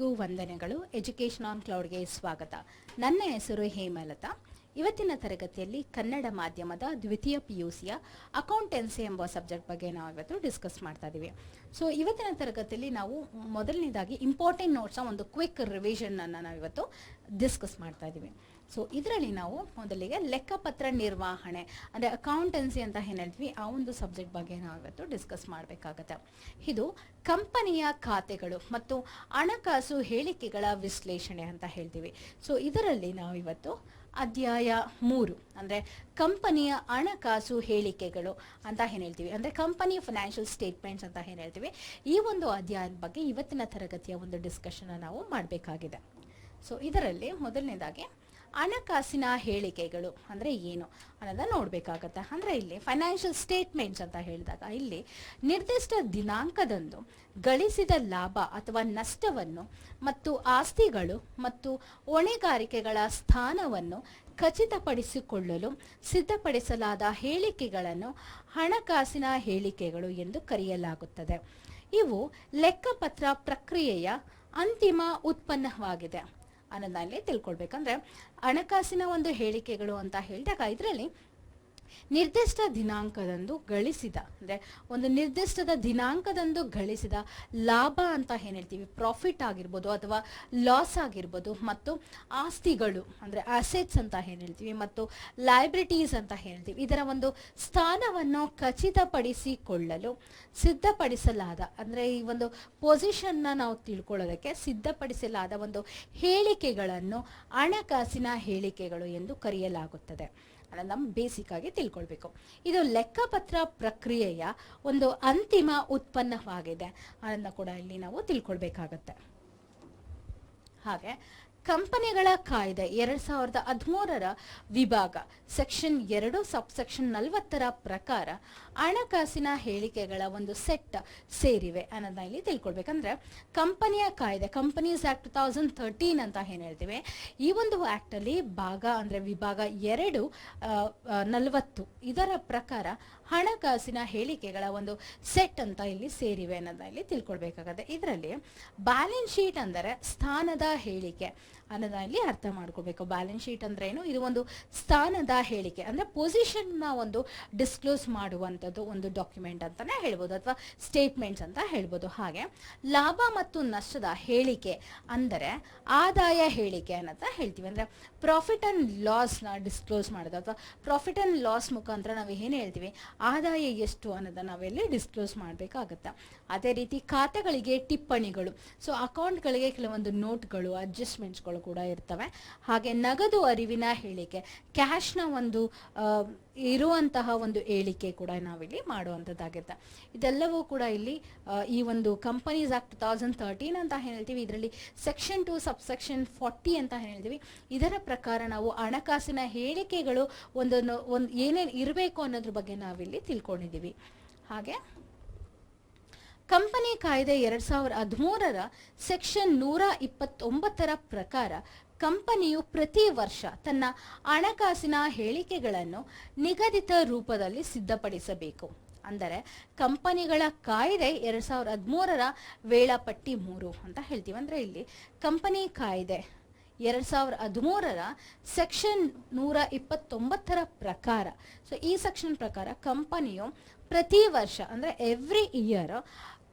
ಎಲ್ಲರಿಗೂ ವಂದನೆಗಳು. Education on ಕ್ಲೌಡ್ಗೆ ಸ್ವಾಗತ. ನನ್ನ ಹೆಸರು ಹೇಮಲತಾ. ಇವತ್ತಿನ ತರಗತಿಯಲ್ಲಿ ಕನ್ನಡ ಮಾಧ್ಯಮದ ದ್ವಿತೀಯ ಪಿ ಯು ಸಿಯ ಅಕೌಂಟೆನ್ಸಿ ಎಂಬ ಸಬ್ಜೆಕ್ಟ್ ಬಗ್ಗೆ ನಾವು ಇವತ್ತು ಡಿಸ್ಕಸ್ ಮಾಡ್ತಾ ಇದ್ದೀವಿ ಸೊ ಇವತ್ತಿನ ತರಗತಿಯಲ್ಲಿ ನಾವು ಮೊದಲನೇದಾಗಿ ಇಂಪಾರ್ಟೆಂಟ್ ನೋಟ್ಸ್ನ ಒಂದು ಕ್ವಿಕ್ ರಿವಿಷನ್ ಅನ್ನು ನಾವು ಇವತ್ತು ಡಿಸ್ಕಸ್ ಮಾಡ್ತಾ ಇದ್ದೀವಿ ಸೊ ಇದರಲ್ಲಿ ನಾವು ಮೊದಲಿಗೆ ಲೆಕ್ಕಪತ್ರ ನಿರ್ವಹಣೆ, ಅಂದರೆ ಅಕೌಂಟೆನ್ಸಿ ಅಂತ ಏನು ಹೇಳ್ತೀವಿ, ಆ ಒಂದು ಸಬ್ಜೆಕ್ಟ್ ಬಗ್ಗೆ ನಾವು ಇವತ್ತು ಡಿಸ್ಕಸ್ ಮಾಡಬೇಕಾಗತ್ತೆ. ಇದು ಕಂಪನಿಯ ಖಾತೆಗಳು ಮತ್ತು ಹಣಕಾಸು ಹೇಳಿಕೆಗಳ ವಿಶ್ಲೇಷಣೆ ಅಂತ ಹೇಳ್ತೀವಿ. ಸೊ ಇದರಲ್ಲಿ ನಾವು ಇವತ್ತು ಅಧ್ಯಾಯ ಮೂರು, ಅಂದರೆ ಕಂಪನಿಯ ಹಣಕಾಸು ಹೇಳಿಕೆಗಳು ಅಂತ ಏನು ಹೇಳ್ತೀವಿ. ಅಂದರೆ ಕಂಪನಿ ಫೈನಾನ್ಷಿಯಲ್ ಸ್ಟೇಟ್ಮೆಂಟ್ಸ್ ಅಂತ ಏನು ಹೇಳ್ತೀವಿ. ಈ ಒಂದು ಅಧ್ಯಾಯದ ಬಗ್ಗೆ ಇವತ್ತಿನ ತರಗತಿಯ ಒಂದು ಡಿಸ್ಕಷನ್ ನಾವು ಮಾಡಬೇಕಾಗಿದೆ. ಸೊ ಇದರಲ್ಲಿ ಮೊದಲನೇದಾಗಿ ಹಣಕಾಸಿನ ಹೇಳಿಕೆಗಳು ಅಂದರೆ ಏನು ಅನ್ನೋದನ್ನ ನೋಡಬೇಕಾಗತ್ತೆ. ಅಂದರೆ ಇಲ್ಲಿ ಫೈನಾನ್ಷಿಯಲ್ ಸ್ಟೇಟ್ಮೆಂಟ್ಸ್ ಅಂತ ಹೇಳಿದಾಗ ಇಲ್ಲಿ ನಿರ್ದಿಷ್ಟ ದಿನಾಂಕದಂದು ಗಳಿಸಿದ ಲಾಭ ಅಥವಾ ನಷ್ಟವನ್ನು ಮತ್ತು ಆಸ್ತಿಗಳು ಮತ್ತು ಹೊಣೆಗಾರಿಕೆಗಳ ಸ್ಥಾನವನ್ನು ಖಚಿತಪಡಿಸಿಕೊಳ್ಳಲು ಸಿದ್ಧಪಡಿಸಲಾದ ಹೇಳಿಕೆಗಳನ್ನು ಹಣಕಾಸಿನ ಹೇಳಿಕೆಗಳು ಎಂದು ಕರೆಯಲಾಗುತ್ತದೆ. ಇವು ಲೆಕ್ಕಪತ್ರ ಪ್ರಕ್ರಿಯೆಯ ಅಂತಿಮ ಉತ್ಪನ್ನವಾಗಿದೆ. ಅನ್ನೋದಲ್ಲಿ ತಿಳ್ಕೊಳ್ಬೇಕಂದ್ರೆ ಹಣಕಾಸಿನ ಒಂದು ಹೇಳಿಕೆಗಳು ಅಂತ ಹೇಳಿದಾಗ ಇದರಲ್ಲಿ ನಿರ್ದಿಷ್ಟ ದಿನಾಂಕದಂದು ಗಳಿಸಿದ, ಅಂದರೆ ಒಂದು ನಿರ್ದಿಷ್ಟದ ದಿನಾಂಕದಂದು ಗಳಿಸಿದ ಲಾಭ ಅಂತ ಏನು ಹೇಳ್ತೀವಿ? ಪ್ರಾಫಿಟ್ ಆಗಿರ್ಬೋದು ಅಥವಾ ಲಾಸ್ ಆಗಿರ್ಬೋದು, ಮತ್ತು ಆಸ್ತಿಗಳು, ಅಂದರೆ ಅಸೆಟ್ಸ್ ಅಂತ ಏನು ಹೇಳ್ತೀವಿ? ಮತ್ತು ಲೈಬ್ರಿಟೀಸ್ ಅಂತ ಹೇಳ್ತೀವಿ? ಇದರ ಒಂದು ಸ್ಥಾನವನ್ನು ಖಚಿತಪಡಿಸಿಕೊಳ್ಳಲು ಸಿದ್ಧಪಡಿಸಲಾದ, ಅಂದರೆ ಈ ಒಂದು ಪೊಸಿಷನ್ನ ನಾವು ತಿಳ್ಕೊಳ್ಳೋದಕ್ಕೆ ಸಿದ್ಧಪಡಿಸಲಾದ ಒಂದು ಹೇಳಿಕೆಗಳನ್ನು ಹಣಕಾಸಿನ ಹೇಳಿಕೆಗಳು ಎಂದು ಕರೆಯಲಾಗುತ್ತದೆ. ನಮ್ಮ ಬೇಸಿಕ್ ಆಗಿ ತಿಳ್ಕೊಳ್ಬೇಕು. ಇದು ಲೆಕ್ಕಪತ್ರ ಪ್ರಕ್ರಿಯೆಯ ಒಂದು ಅಂತಿಮ ಉತ್ಪನ್ನವಾಗಿದೆ. ಅದನ್ನು ಕೂಡ ಇಲ್ಲಿ ನಾವು ತಿಳ್ಕೊಳ್ಬೇಕಾಗತ್ತೆ. ಹಾಗೆ ಕಂಪನಿಗಳ ಕಾಯ್ದೆ ಎರಡ್ ಸಾವಿರದ ಹದಿಮೂರರ ವಿಭಾಗ ಸೆಕ್ಷನ್ ಎರಡು ಸಬ್ ಸೆಕ್ಷನ್ ನಲವತ್ತರ ಪ್ರಕಾರ ಹಣಕಾಸಿನ ಹೇಳಿಕೆಗಳ ಒಂದು ಸೆಟ್ ಸೇರಿವೆ ಅನ್ನೋದನ್ನ ಇಲ್ಲಿ ತಿಳ್ಕೊಳ್ಬೇಕಂದ್ರೆ ಕಂಪನಿಯ ಕಾಯ್ದೆ companies act two thousand thirteen ಅಂತ ಏನು ಹೇಳ್ತೀವಿ, ಈ ಒಂದು ಆ್ಯಕ್ಟಲ್ಲಿ ಭಾಗ ಅಂದರೆ ವಿಭಾಗ ಎರಡು ನಲವತ್ತು ಇದರ ಪ್ರಕಾರ ಹಣಕಾಸಿನ ಹೇಳಿಕೆಗಳ ಒಂದು ಸೆಟ್ ಅಂತ ಇಲ್ಲಿ ಸೇರಿವೆ ಅನ್ನೋದನ್ನ ಇಲ್ಲಿ ತಿಳ್ಕೊಳ್ಬೇಕಾಗತ್ತೆ. ಇದರಲ್ಲಿ ಬ್ಯಾಲೆನ್ಸ್ ಶೀಟ್ ಅಂದರೆ ಸ್ಥಾನದ ಹೇಳಿಕೆ. ಅನ್ನೋದನ್ನ ಇಲ್ಲಿ ಅರ್ಥ ಮಾಡ್ಕೋಬೇಕು. ಬ್ಯಾಲೆನ್ಸ್ ಶೀಟ್ ಅಂದ್ರೆ ಏನು ಇದು ಒಂದು ಸ್ಥಾನದ ಹೇಳಿಕೆ. ಅಂದರೆ ಪೊಸಿಷನ್ನ ಒಂದು ಡಿಸ್ಕ್ಲೋಸ್ ಮಾಡುವಂಥದ್ದು ಒಂದು ಡಾಕ್ಯುಮೆಂಟ್ ಅಂತಾನೆ ಹೇಳ್ಬೋದು, ಅಥವಾ ಸ್ಟೇಟ್ಮೆಂಟ್ಸ್ ಅಂತ ಹೇಳ್ಬೋದು. ಹಾಗೆ ಲಾಭ ಮತ್ತು ನಷ್ಟದ ಹೇಳಿಕೆ ಅಂದರೆ ಆದಾಯ ಹೇಳಿಕೆ ಅನ್ನೋದ ಹೇಳ್ತೀವಿ. ಅಂದರೆ ಪ್ರಾಫಿಟ್ ಆ್ಯಂಡ್ನ ಡಿಸ್ಕ್ಲೋಸ್ ಮಾಡೋದು, ಅಥವಾ ಪ್ರಾಫಿಟ್ ಆ್ಯಂಡ್ ಲಾಸ್ ಮುಖಾಂತರ ನಾವು ಏನು ಹೇಳ್ತೀವಿ? ಆದಾಯ ಎಷ್ಟು ಅನ್ನೋದನ್ನ ನಾವೆಲ್ಲಿ ಡಿಸ್ಕ್ಲೋಸ್ ಮಾಡಬೇಕಾಗುತ್ತೆ. ಅದೇ ರೀತಿ ಖಾತೆಗಳಿಗೆ ಟಿಪ್ಪಣಿಗಳು. ಸೊ ಅಕೌಂಟ್ಗಳಿಗೆ ಕೆಲವೊಂದು ನೋಟ್ಗಳು ಅಡ್ಜಸ್ಟ್ಮೆಂಟ್ಸ್ಗಳು ಕೂಡ ಇರ್ತವೆ. ಹಾಗೆ ನಗದು ಅರಿವಿನ ಹೇಳಿಕೆ ಕ್ಯಾಶ್ನ ಒಂದು ಇರುವಂತಹ ಒಂದು ಹೇಳಿಕೆ ಕೂಡ ನಾವಿಲ್ಲಿ ಮಾಡುವಂಥದ್ದಾಗಿರುತ್ತೆ ಇದೆಲ್ಲವೂ ಕೂಡ ಇಲ್ಲಿ ಈ ಒಂದು companies act two thousand thirteen ಅಂತ ಹೇಳ್ತೀವಿ. ಇದರಲ್ಲಿ section two sub section forty ಅಂತ ಹೇಳ್ತೀವಿ. ಇದರ ಪ್ರಕಾರ ನಾವು ಹಣಕಾಸಿನ ಹೇಳಿಕೆಗಳು ಒಂದನ್ನು, ಒಂದು ಏನೇನು ಇರಬೇಕು ಅನ್ನೋದ್ರ ಬಗ್ಗೆ ನಾವಿಲ್ಲಿ ತಿಳ್ಕೊಂಡಿದ್ದೀವಿ. ಹಾಗೆ ಕಂಪನಿ ಕಾಯ್ದೆ ಎರಡ್ ಸಾವಿರದ ಹದಿಮೂರರ ಸೆಕ್ಷನ್ ನೂರ ಇಪ್ಪತ್ತೊಂಬತ್ತರ ಪ್ರಕಾರ ಕಂಪನಿಯು ಪ್ರತಿ ವರ್ಷ ತನ್ನ ಹಣಕಾಸಿನ ಹೇಳಿಕೆಗಳನ್ನು ನಿಗದಿತ ರೂಪದಲ್ಲಿ ಸಿದ್ಧಪಡಿಸಬೇಕು. ಅಂದರೆ ಕಂಪನಿಗಳ ಕಾಯ್ದೆ ಎರಡ್ ಸಾವಿರದ ಹದಿಮೂರರ ವೇಳಾಪಟ್ಟಿ ಮೂರು ಅಂತ ಹೇಳ್ತೀವಿ. ಅಂದರೆ ಇಲ್ಲಿ ಕಂಪನಿ ಕಾಯ್ದೆ ಎರಡ್ ಸಾವಿರದ ಹದಿಮೂರರ ಸೆಕ್ಷನ್ ನೂರ ಇಪ್ಪತ್ತೊಂಬತ್ತರ ಪ್ರಕಾರ ಸೊ ಈ ಸೆಕ್ಷನ್ ಪ್ರಕಾರ ಕಂಪನಿಯು ಪ್ರತಿ ವರ್ಷ, ಅಂದರೆ ಎವ್ರಿ ಇಯರ್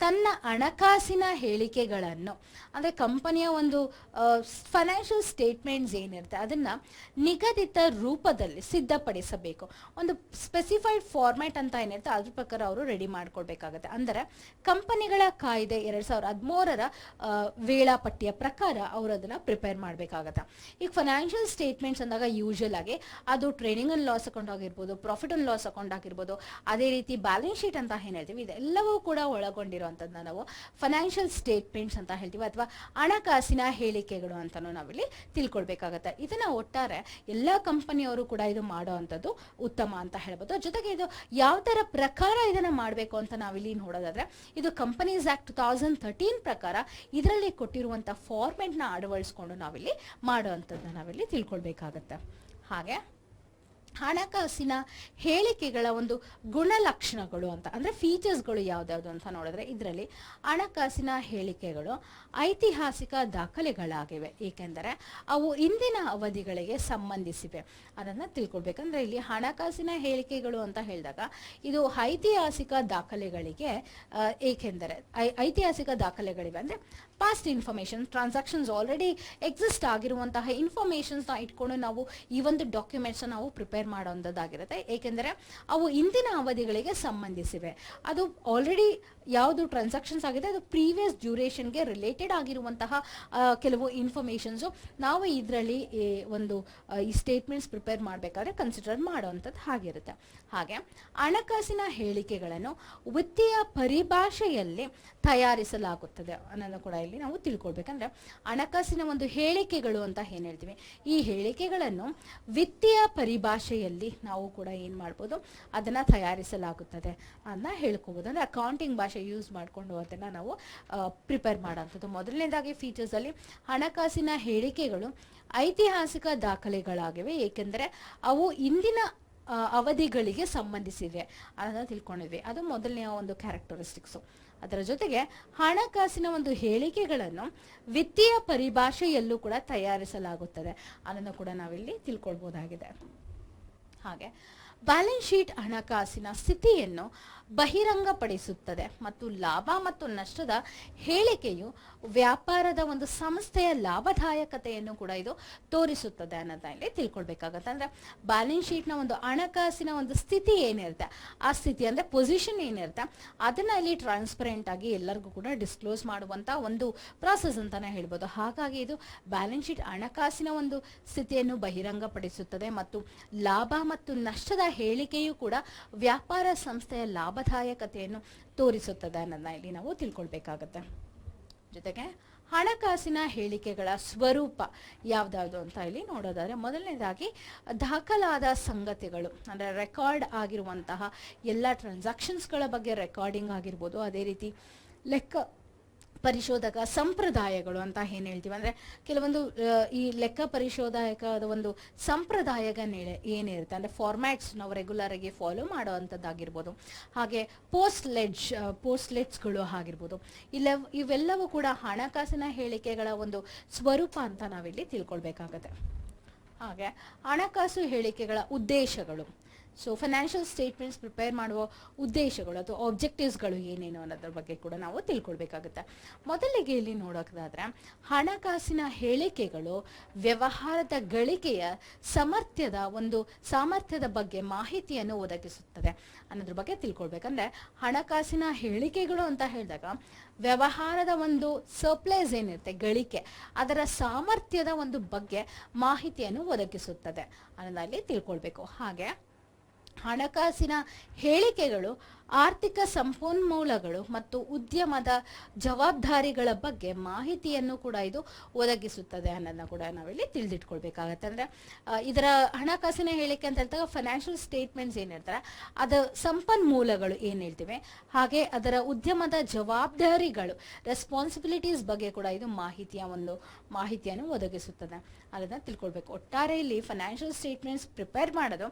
ತನ್ನ ಹಣಕಾಸಿನ ಹೇಳಿಕೆಗಳನ್ನು, ಅಂದರೆ ಕಂಪನಿಯ ಒಂದು ಫೈನಾನ್ಷಿಯಲ್ ಸ್ಟೇಟ್ಮೆಂಟ್ಸ್ ಏನಿರುತ್ತೆ, ಅದನ್ನು ನಿಗದಿತ ರೂಪದಲ್ಲಿ ಸಿದ್ಧಪಡಿಸಬೇಕು. ಒಂದು ಸ್ಪೆಸಿಫೈಡ್ ಫಾರ್ಮ್ಯಾಟ್ ಅಂತ ಏನಿರುತ್ತೆ, ಅದ್ರ ಪ್ರಕಾರ ಅವರು ರೆಡಿ ಮಾಡಿಕೊಡ್ಬೇಕಾಗತ್ತೆ. ಅಂದರೆ ಕಂಪನಿಗಳ ಕಾಯ್ದೆ ಎರಡು ಸಾವಿರದ ಹದಿಮೂರರ ವೇಳಾಪಟ್ಟಿಯ ಪ್ರಕಾರ ಅವರು ಅದನ್ನು ಪ್ರಿಪೇರ್ ಮಾಡಬೇಕಾಗತ್ತೆ. ಈಗ ಫೈನಾನ್ಷಿಯಲ್ ಸ್ಟೇಟ್ಮೆಂಟ್ಸ್ ಅಂದಾಗ ಯೂಶುವಲ್ ಆಗಿ ಅದು ಟ್ರೇಡಿಂಗ್ ಅಂಡ್ ಲಾಸ್ ಅಕೌಂಟ್ ಆಗಿರ್ಬೋದು ಪ್ರಾಫಿಟ್ ಅಂಡ್ ಲಾಸ್ ಅಕೌಂಟ್ ಆಗಿರ್ಬೋದು, ಅದೇ ರೀತಿ ಬ್ಯಾಲೆನ್ಸ್ ಶೀಟ್ ಅಂತ ಏನು ಹೇಳ್ತೀವಿ, ಇದೆಲ್ಲವೂ ಕೂಡ ಒಳಗೊಂಡಿರುವಂಥದ್ದನ್ನ ನಾವು ಫೈನಾನ್ಷಿಯಲ್ ಸ್ಟೇಟ್ಮೆಂಟ್ಸ್ ಅಂತ ಹೇಳ್ತೀವಿ ಅಥವಾ ಹಣಕಾಸಿನ ಹೇಳಿಕೆಗಳು ಅಂತಲೂ ನಾವಿಲ್ಲಿ ತಿಳ್ಕೊಳ್ಬೇಕಾಗತ್ತೆ. ಇದನ್ನ ಒಟ್ಟಾರೆ ಎಲ್ಲ ಕಂಪನಿಯವರು ಕೂಡ ಇದು ಮಾಡುವಂಥದ್ದು ಉತ್ತಮ ಅಂತ ಹೇಳ್ಬೋದು. ಜೊತೆಗೆ ಇದು ಯಾವ ಥರ ಪ್ರಕಾರ ಇದನ್ನ ಮಾಡಬೇಕು ಅಂತ ನಾವಿಲ್ಲಿ ನೋಡೋದಾದ್ರೆ, ಇದು companies act two thousand thirteen ಪ್ರಕಾರ ಇದರಲ್ಲಿ ಕೊಟ್ಟಿರುವಂಥ ಫಾರ್ಮೆಟ್ನ ಅಳವಡಿಸ್ಕೊಂಡು ನಾವಿಲ್ಲಿ ಮಾಡುವಂಥದ್ದನ್ನ ನಾವಿಲ್ಲಿ ತಿಳ್ಕೊಳ್ಬೇಕಾಗತ್ತೆ. ಹಾಗೆ? ಹಣಕಾಸಿನ ಹೇಳಿಕೆಗಳ ಒಂದು ಗುಣಲಕ್ಷಣಗಳು ಅಂತ, ಅಂದರೆ ಫೀಚರ್ಸ್ಗಳು ಯಾವ್ದ್ಯಾವ್ದು ಅಂತ ನೋಡಿದ್ರೆ ಇದರಲ್ಲಿ ಹಣಕಾಸಿನ ಹೇಳಿಕೆಗಳು ಐತಿಹಾಸಿಕ ದಾಖಲೆಗಳಾಗಿವೆ. ಏಕೆಂದರೆ ಅವು ಇಂದಿನ ಅವಧಿಗಳಿಗೆ ಸಂಬಂಧಿಸಿವೆ. ಅದನ್ನು ತಿಳ್ಕೊಳ್ಬೇಕಂದ್ರೆ ಇಲ್ಲಿ ಹಣಕಾಸಿನ ಹೇಳಿಕೆಗಳು ಅಂತ ಹೇಳಿದಾಗ ಇದು ಐತಿಹಾಸಿಕ ದಾಖಲೆಗಳಿಗೆ ಏಕೆಂದರೆ ಐತಿಹಾಸಿಕ ದಾಖಲೆಗಳಿವೆ. ಅಂದರೆ past information transactions already exist ಆಗಿರುವಂತಹ ಇನ್ಫಾರ್ಮೇಷನ್ಸ್ನ ಇಟ್ಕೊಂಡು ನಾವು ಈ ಒಂದು ಡಾಕ್ಯುಮೆಂಟ್ಸ್ ನಾವು ಪ್ರಿಪೇರ್ ಮಾಡೋಂಥದ್ದಾಗಿರುತ್ತೆ ಏಕೆಂದರೆ ಅವು ಇಂದಿನ ಅವಧಿಗಳಿಗೆ ಸಂಬಂಧಿಸಿವೆ. ಅದು ಆಲ್ರೆಡಿ ಯಾವುದು ಟ್ರಾನ್ಸಾಕ್ಷನ್ಸ್ ಆಗಿದೆ, ಅದು ಪ್ರೀವಿಯಸ್ ಡ್ಯೂರೇಷನ್ಗೆ ರಿಲೇಟೆಡ್ ಆಗಿರುವಂತಹ ಕೆಲವು ಇನ್ಫಾರ್ಮೇಷನ್ಸು ನಾವು ಇದರಲ್ಲಿ ಒಂದು ಈ ಸ್ಟೇಟ್ಮೆಂಟ್ಸ್ ಪ್ರಿಪೇರ್ ಮಾಡಬೇಕಾದ್ರೆ ಕನ್ಸಿಡರ್ ಮಾಡುವಂಥದ್ದು ಆಗಿರುತ್ತೆ ಹಾಗೆ ಹಣಕಾಸಿನ ಹೇಳಿಕೆಗಳನ್ನು ವೃತ್ತಿಯ ಪರಿಭಾಷೆಯಲ್ಲಿ ತಯಾರಿಸಲಾಗುತ್ತದೆ ಅನ್ನೋದು ಕೂಡ ಇಲ್ಲಿ ನಾವು ತಿಳ್ಕೊಳ್ಬೇಕಂದ್ರೆ ಹಣಕಾಸಿನ ಒಂದು ಹೇಳಿಕೆಗಳು ಅಂತ ಏನು ಹೇಳ್ತೀವಿ? ಈ ಹೇಳಿಕೆಗಳನ್ನು ವಿತ್ತೀಯ ಪರಿಭಾಷೆಯಲ್ಲಿ ನಾವು ಕೂಡ ಏನು ಮಾಡ್ಬೋದು? ಅದನ್ನು ತಯಾರಿಸಲಾಗುತ್ತದೆ ಅದನ್ನ ಹೇಳ್ಕೋಬೋದು. ಅಂದರೆ ಅಕೌಂಟಿಂಗ್ ಭಾಷೆ ಯೂಸ್ ಮಾಡಿಕೊಂಡು ಅದನ್ನು ನಾವು ಪ್ರಿಪೇರ್ ಮಾಡೋಂಥದ್ದು ಮೊದಲನೇದಾಗಿ ಫೀಚರ್ಸಲ್ಲಿ ಹಣಕಾಸಿನ ಹೇಳಿಕೆಗಳು ಐತಿಹಾಸಿಕ ದಾಖಲೆಗಳಾಗಿವೆ. ಏಕೆಂದರೆ ಅವು ಇಂದಿನ ಅವಧಿಗಳಿಗೆ ಸಂಬಂಧಿಸಿವೆ. ಅದನ್ನು ತಿಳ್ಕೊಂಡಿದ್ವಿ. ಅದು ಮೊದಲನೆಯ ಒಂದು ಕ್ಯಾರೆಕ್ಟರಿಸ್ಟಿಕ್ಸು ಅದರ ಜೊತೆಗೆ ಹಣಕಾಸಿನ ಒಂದು ಹೇಳಿಕೆಗಳನ್ನು ವಿತ್ತೀಯ ಪರಿಭಾಷೆಯಲ್ಲೂ ಕೂಡ ತಯಾರಿಸಲಾಗುತ್ತದೆ. ಅದನ್ನು ಕೂಡ ನಾವಿಲ್ಲಿ ತಿಳ್ಕೊಳ್ಬಹುದಾಗಿದೆ ಹಾಗೆ ಬ್ಯಾಲೆನ್ಸ್ ಶೀಟ್ ಹಣಕಾಸಿನ ಸ್ಥಿತಿಯನ್ನು ಬಹಿರಂಗಪಡಿಸುತ್ತದೆ. ಮತ್ತು ಲಾಭ ಮತ್ತು ನಷ್ಟದ ಹೇಳಿಕೆಯು ವ್ಯಾಪಾರದ ಒಂದು ಸಂಸ್ಥೆಯ ಲಾಭದಾಯಕತೆಯನ್ನು ಕೂಡ ಇದು ತೋರಿಸುತ್ತದೆ ಅನ್ನೋದನ್ನ ಇಲ್ಲಿ ತಿಳ್ಕೊಳ್ಬೇಕಾಗತ್ತೆ. ಅಂದ್ರೆ ಬ್ಯಾಲೆನ್ಸ್ ಶೀಟ್ನ ಒಂದು ಹಣಕಾಸಿನ ಒಂದು ಸ್ಥಿತಿ ಏನಿರುತ್ತೆ? ಆ ಸ್ಥಿತಿ ಅಂದ್ರೆ ಪೊಸಿಷನ್ ಏನಿರುತ್ತೆ? ಅದನ್ನ ಇಲ್ಲಿ ಟ್ರಾನ್ಸ್ಪರೆಂಟ್ ಆಗಿ ಎಲ್ಲರಿಗೂ ಕೂಡ ಡಿಸ್ಕ್ಲೋಸ್ ಮಾಡುವಂತ ಒಂದು ಪ್ರಾಸೆಸ್ ಅಂತಾನೆ ಹೇಳ್ಬೋದು. ಹಾಗಾಗಿ ಇದು ಬ್ಯಾಲೆನ್ಸ್ ಶೀಟ್ ಹಣಕಾಸಿನ ಒಂದು ಸ್ಥಿತಿಯನ್ನು ಬಹಿರಂಗಪಡಿಸುತ್ತದೆ ಮತ್ತು ಲಾಭ ಮತ್ತು ನಷ್ಟದ ಹೇಳಿಕೆಯು ಕೂಡ ವ್ಯಾಪಾರ ಸಂಸ್ಥೆಯ ಲಾಭದಾಯಕತೆಯನ್ನು ತೋರಿಸುತ್ತದೆ ಅನ್ನೋದನ್ನ ಇಲ್ಲಿ ನಾವು ತಿಳ್ಕೊಳ್ಬೇಕಾಗತ್ತೆ. ಜೊತೆಗೆ ಹಣಕಾಸಿನ ಹೇಳಿಕೆಗಳ ಸ್ವರೂಪ ಯಾವ್ದಾವುದು ಅಂತ ಇಲ್ಲಿ ನೋಡೋದಾದ್ರೆ ಮೊದಲನೇದಾಗಿ ದಾಖಲಾದ ಸಂಗತಿಗಳು, ಅಂದರೆ ರೆಕಾರ್ಡ್ ಆಗಿರುವಂತಹ ಎಲ್ಲ ಟ್ರಾನ್ಸಾಕ್ಷನ್ಸ್ಗಳ ಬಗ್ಗೆ ರೆಕಾರ್ಡಿಂಗ್ ಆಗಿರ್ಬೋದು, ಅದೇ ರೀತಿ ಲೆಕ್ಕ ಪರಿಶೋಧಕ ಸಂಪ್ರದಾಯಗಳು ಅಂತ ಏನು ಹೇಳ್ತೀವಿ? ಅಂದ್ರೆ ಕೆಲವೊಂದು ಈ ಲೆಕ್ಕ ಪರಿಶೋಧಕದ ಒಂದು ಸಂಪ್ರದಾಯಗ ನೆಲೆ ಏನಿರುತ್ತೆ ಅಂದರೆ ಫಾರ್ಮ್ಯಾಟ್ಸ್ ನಾವು ರೆಗ್ಯುಲರ್ ಆಗಿ ಫಾಲೋ ಮಾಡುವಂಥದ್ದಾಗಿರ್ಬೋದು ಹಾಗೆ ಪೋಸ್ಟ್ ಲೆಡ್ಜ್ ಪೋಸ್ಟ್ ಲೆಡ್ಸ್ಗಳು ಆಗಿರ್ಬೋದು. ಇಲ್ಲ ಇವೆಲ್ಲವೂ ಕೂಡ ಹಣಕಾಸಿನ ಹೇಳಿಕೆಗಳ ಒಂದು ಸ್ವರೂಪ ಅಂತ ನಾವಿಲ್ಲಿ ತಿಳ್ಕೊಳ್ಬೇಕಾಗತ್ತೆ. ಹಾಗೆ ಹಣಕಾಸು ಹೇಳಿಕೆಗಳ ಉದ್ದೇಶಗಳು. ಸೊ ಫೈನಾನ್ಷಿಯಲ್ ಸ್ಟೇಟ್ಮೆಂಟ್ಸ್ ಪ್ರಿಪೇರ್ ಮಾಡುವ ಉದ್ದೇಶಗಳು ಅಥವಾ ಆಬ್ಜೆಕ್ಟಿವ್ಸ್ಗಳು ಏನೇನು ಅನ್ನೋದ್ರ ಬಗ್ಗೆ ಕೂಡ ನಾವು ತಿಳ್ಕೊಳ್ಬೇಕಾಗುತ್ತೆ. ಮೊದಲಿಗೆ ಇಲ್ಲಿ ನೋಡೋದಾದ್ರೆ, ಹಣಕಾಸಿನ ಹೇಳಿಕೆಗಳು ವ್ಯವಹಾರದ ಗಳಿಕೆಯ ಸಮರ್ಥ್ಯದ ಒಂದು ಸಾಮರ್ಥ್ಯದ ಬಗ್ಗೆ ಮಾಹಿತಿಯನ್ನು ಒದಗಿಸುತ್ತದೆ ಅನ್ನೋದ್ರ ಬಗ್ಗೆ ತಿಳ್ಕೊಳ್ಬೇಕಂದ್ರೆ, ಹಣಕಾಸಿನ ಹೇಳಿಕೆಗಳು ಅಂತ ಹೇಳಿದಾಗ, ವ್ಯವಹಾರದ ಒಂದು ಸರ್ಪ್ಲೈಸ್ ಏನಿರುತ್ತೆ, ಗಳಿಕೆ, ಅದರ ಸಾಮರ್ಥ್ಯದ ಒಂದು ಬಗ್ಗೆ ಮಾಹಿತಿಯನ್ನು ಒದಗಿಸುತ್ತದೆ ಅನ್ನೋದಲ್ಲಿ ತಿಳ್ಕೊಳ್ಬೇಕು. ಹಾಗೆ ಹಣಕಾಸಿನ ಹೇಳಿಕೆಗಳು ಆರ್ಥಿಕ ಸಂಪನ್ಮೂಲಗಳು ಮತ್ತು ಉದ್ಯಮದ ಜವಾಬ್ದಾರಿಗಳ ಬಗ್ಗೆ ಮಾಹಿತಿಯನ್ನು ಕೂಡ ಇದು ಒದಗಿಸುತ್ತದೆ ಅನ್ನೋದನ್ನ ಕೂಡ ನಾವಿಲ್ಲಿ ತಿಳಿದಿಟ್ಕೊಳ್ಬೇಕಾಗತ್ತೆ. ಅಂದರೆ ಇದರ ಹಣಕಾಸಿನ ಹೇಳಿಕೆ ಅಂತ ಹೇಳ್ತಾಗ ಫೈನಾನ್ಷಿಯಲ್ ಸ್ಟೇಟ್ಮೆಂಟ್ಸ್ ಏನಿರ್ತಾರೆ ಅದರ ಸಂಪನ್ಮೂಲಗಳು ಏನು ಹೇಳ್ತೀವಿ, ಹಾಗೆ ಅದರ ಉದ್ಯಮದ ಜವಾಬ್ದಾರಿಗಳು ರೆಸ್ಪಾನ್ಸಿಬಿಲಿಟೀಸ್ ಬಗ್ಗೆ ಕೂಡ ಇದು ಮಾಹಿತಿಯ ಒಂದು, ಮಾಹಿತಿಯನ್ನು ಒದಗಿಸುತ್ತದೆ. ಅದನ್ನು ತಿಳ್ಕೊಳ್ಬೇಕು. ಒಟ್ಟಾರೆ ಇಲ್ಲಿ ಫೈನಾನ್ಷಿಯಲ್ ಸ್ಟೇಟ್ಮೆಂಟ್ಸ್ ಪ್ರಿಪೇರ್ ಮಾಡೋದು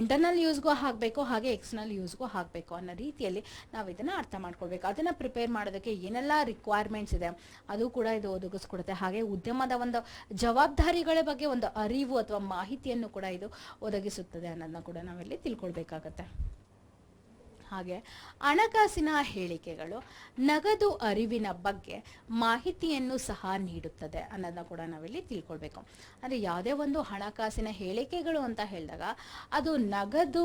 ಇಂಟರ್ನಲ್ ಯೂಸ್ಗೂ ಆಗಬೇಕು ಹಾಗೆ ಎಕ್ಸ್ಟರ್ನಲ್ ಯೂಸ್ಗೂ ಆಗಬೇಕು ಅನ್ನೋ ರೀತಿಯಲ್ಲಿ ನಾವು ಇದನ್ನು ಅರ್ಥ ಮಾಡ್ಕೊಳ್ಬೇಕು. ಅದನ್ನು ಪ್ರಿಪೇರ್ ಮಾಡೋದಕ್ಕೆ ಏನೆಲ್ಲ ರಿಕ್ವೈರ್ಮೆಂಟ್ಸ್ ಇದೆ, ಅದು ಕೂಡ ಇದು ಒದಗಿಸ್ಕೊಡುತ್ತೆ. ಹಾಗೆ ಉದ್ಯಮದ ಒಂದು ಜವಾಬ್ದಾರಿಗಳ ಬಗ್ಗೆ ಒಂದು ಅರಿವು ಅಥವಾ ಮಾಹಿತಿಯನ್ನು ಕೂಡ ಇದು ಒದಗಿಸುತ್ತದೆ ಅನ್ನೋದನ್ನ ಕೂಡ ನಾವಿಲ್ಲಿ ತಿಳ್ಕೊಳ್ಬೇಕಾಗತ್ತೆ. ಹಾಗೆ ಹಣಕಾಸಿನ ಹೇಳಿಕೆಗಳು ನಗದು ಅರಿವಿನ ಬಗ್ಗೆ ಮಾಹಿತಿಯನ್ನು ಸಹ ನೀಡುತ್ತದೆ ಅನ್ನೋದನ್ನ ಕೂಡ ನಾವಿಲ್ಲಿ ತಿಳ್ಕೊಳ್ಬೇಕು. ಅಂದರೆ ಯಾವುದೇ ಒಂದು ಹಣಕಾಸಿನ ಹೇಳಿಕೆಗಳು ಅಂತ ಹೇಳಿದಾಗ ಅದು ನಗದು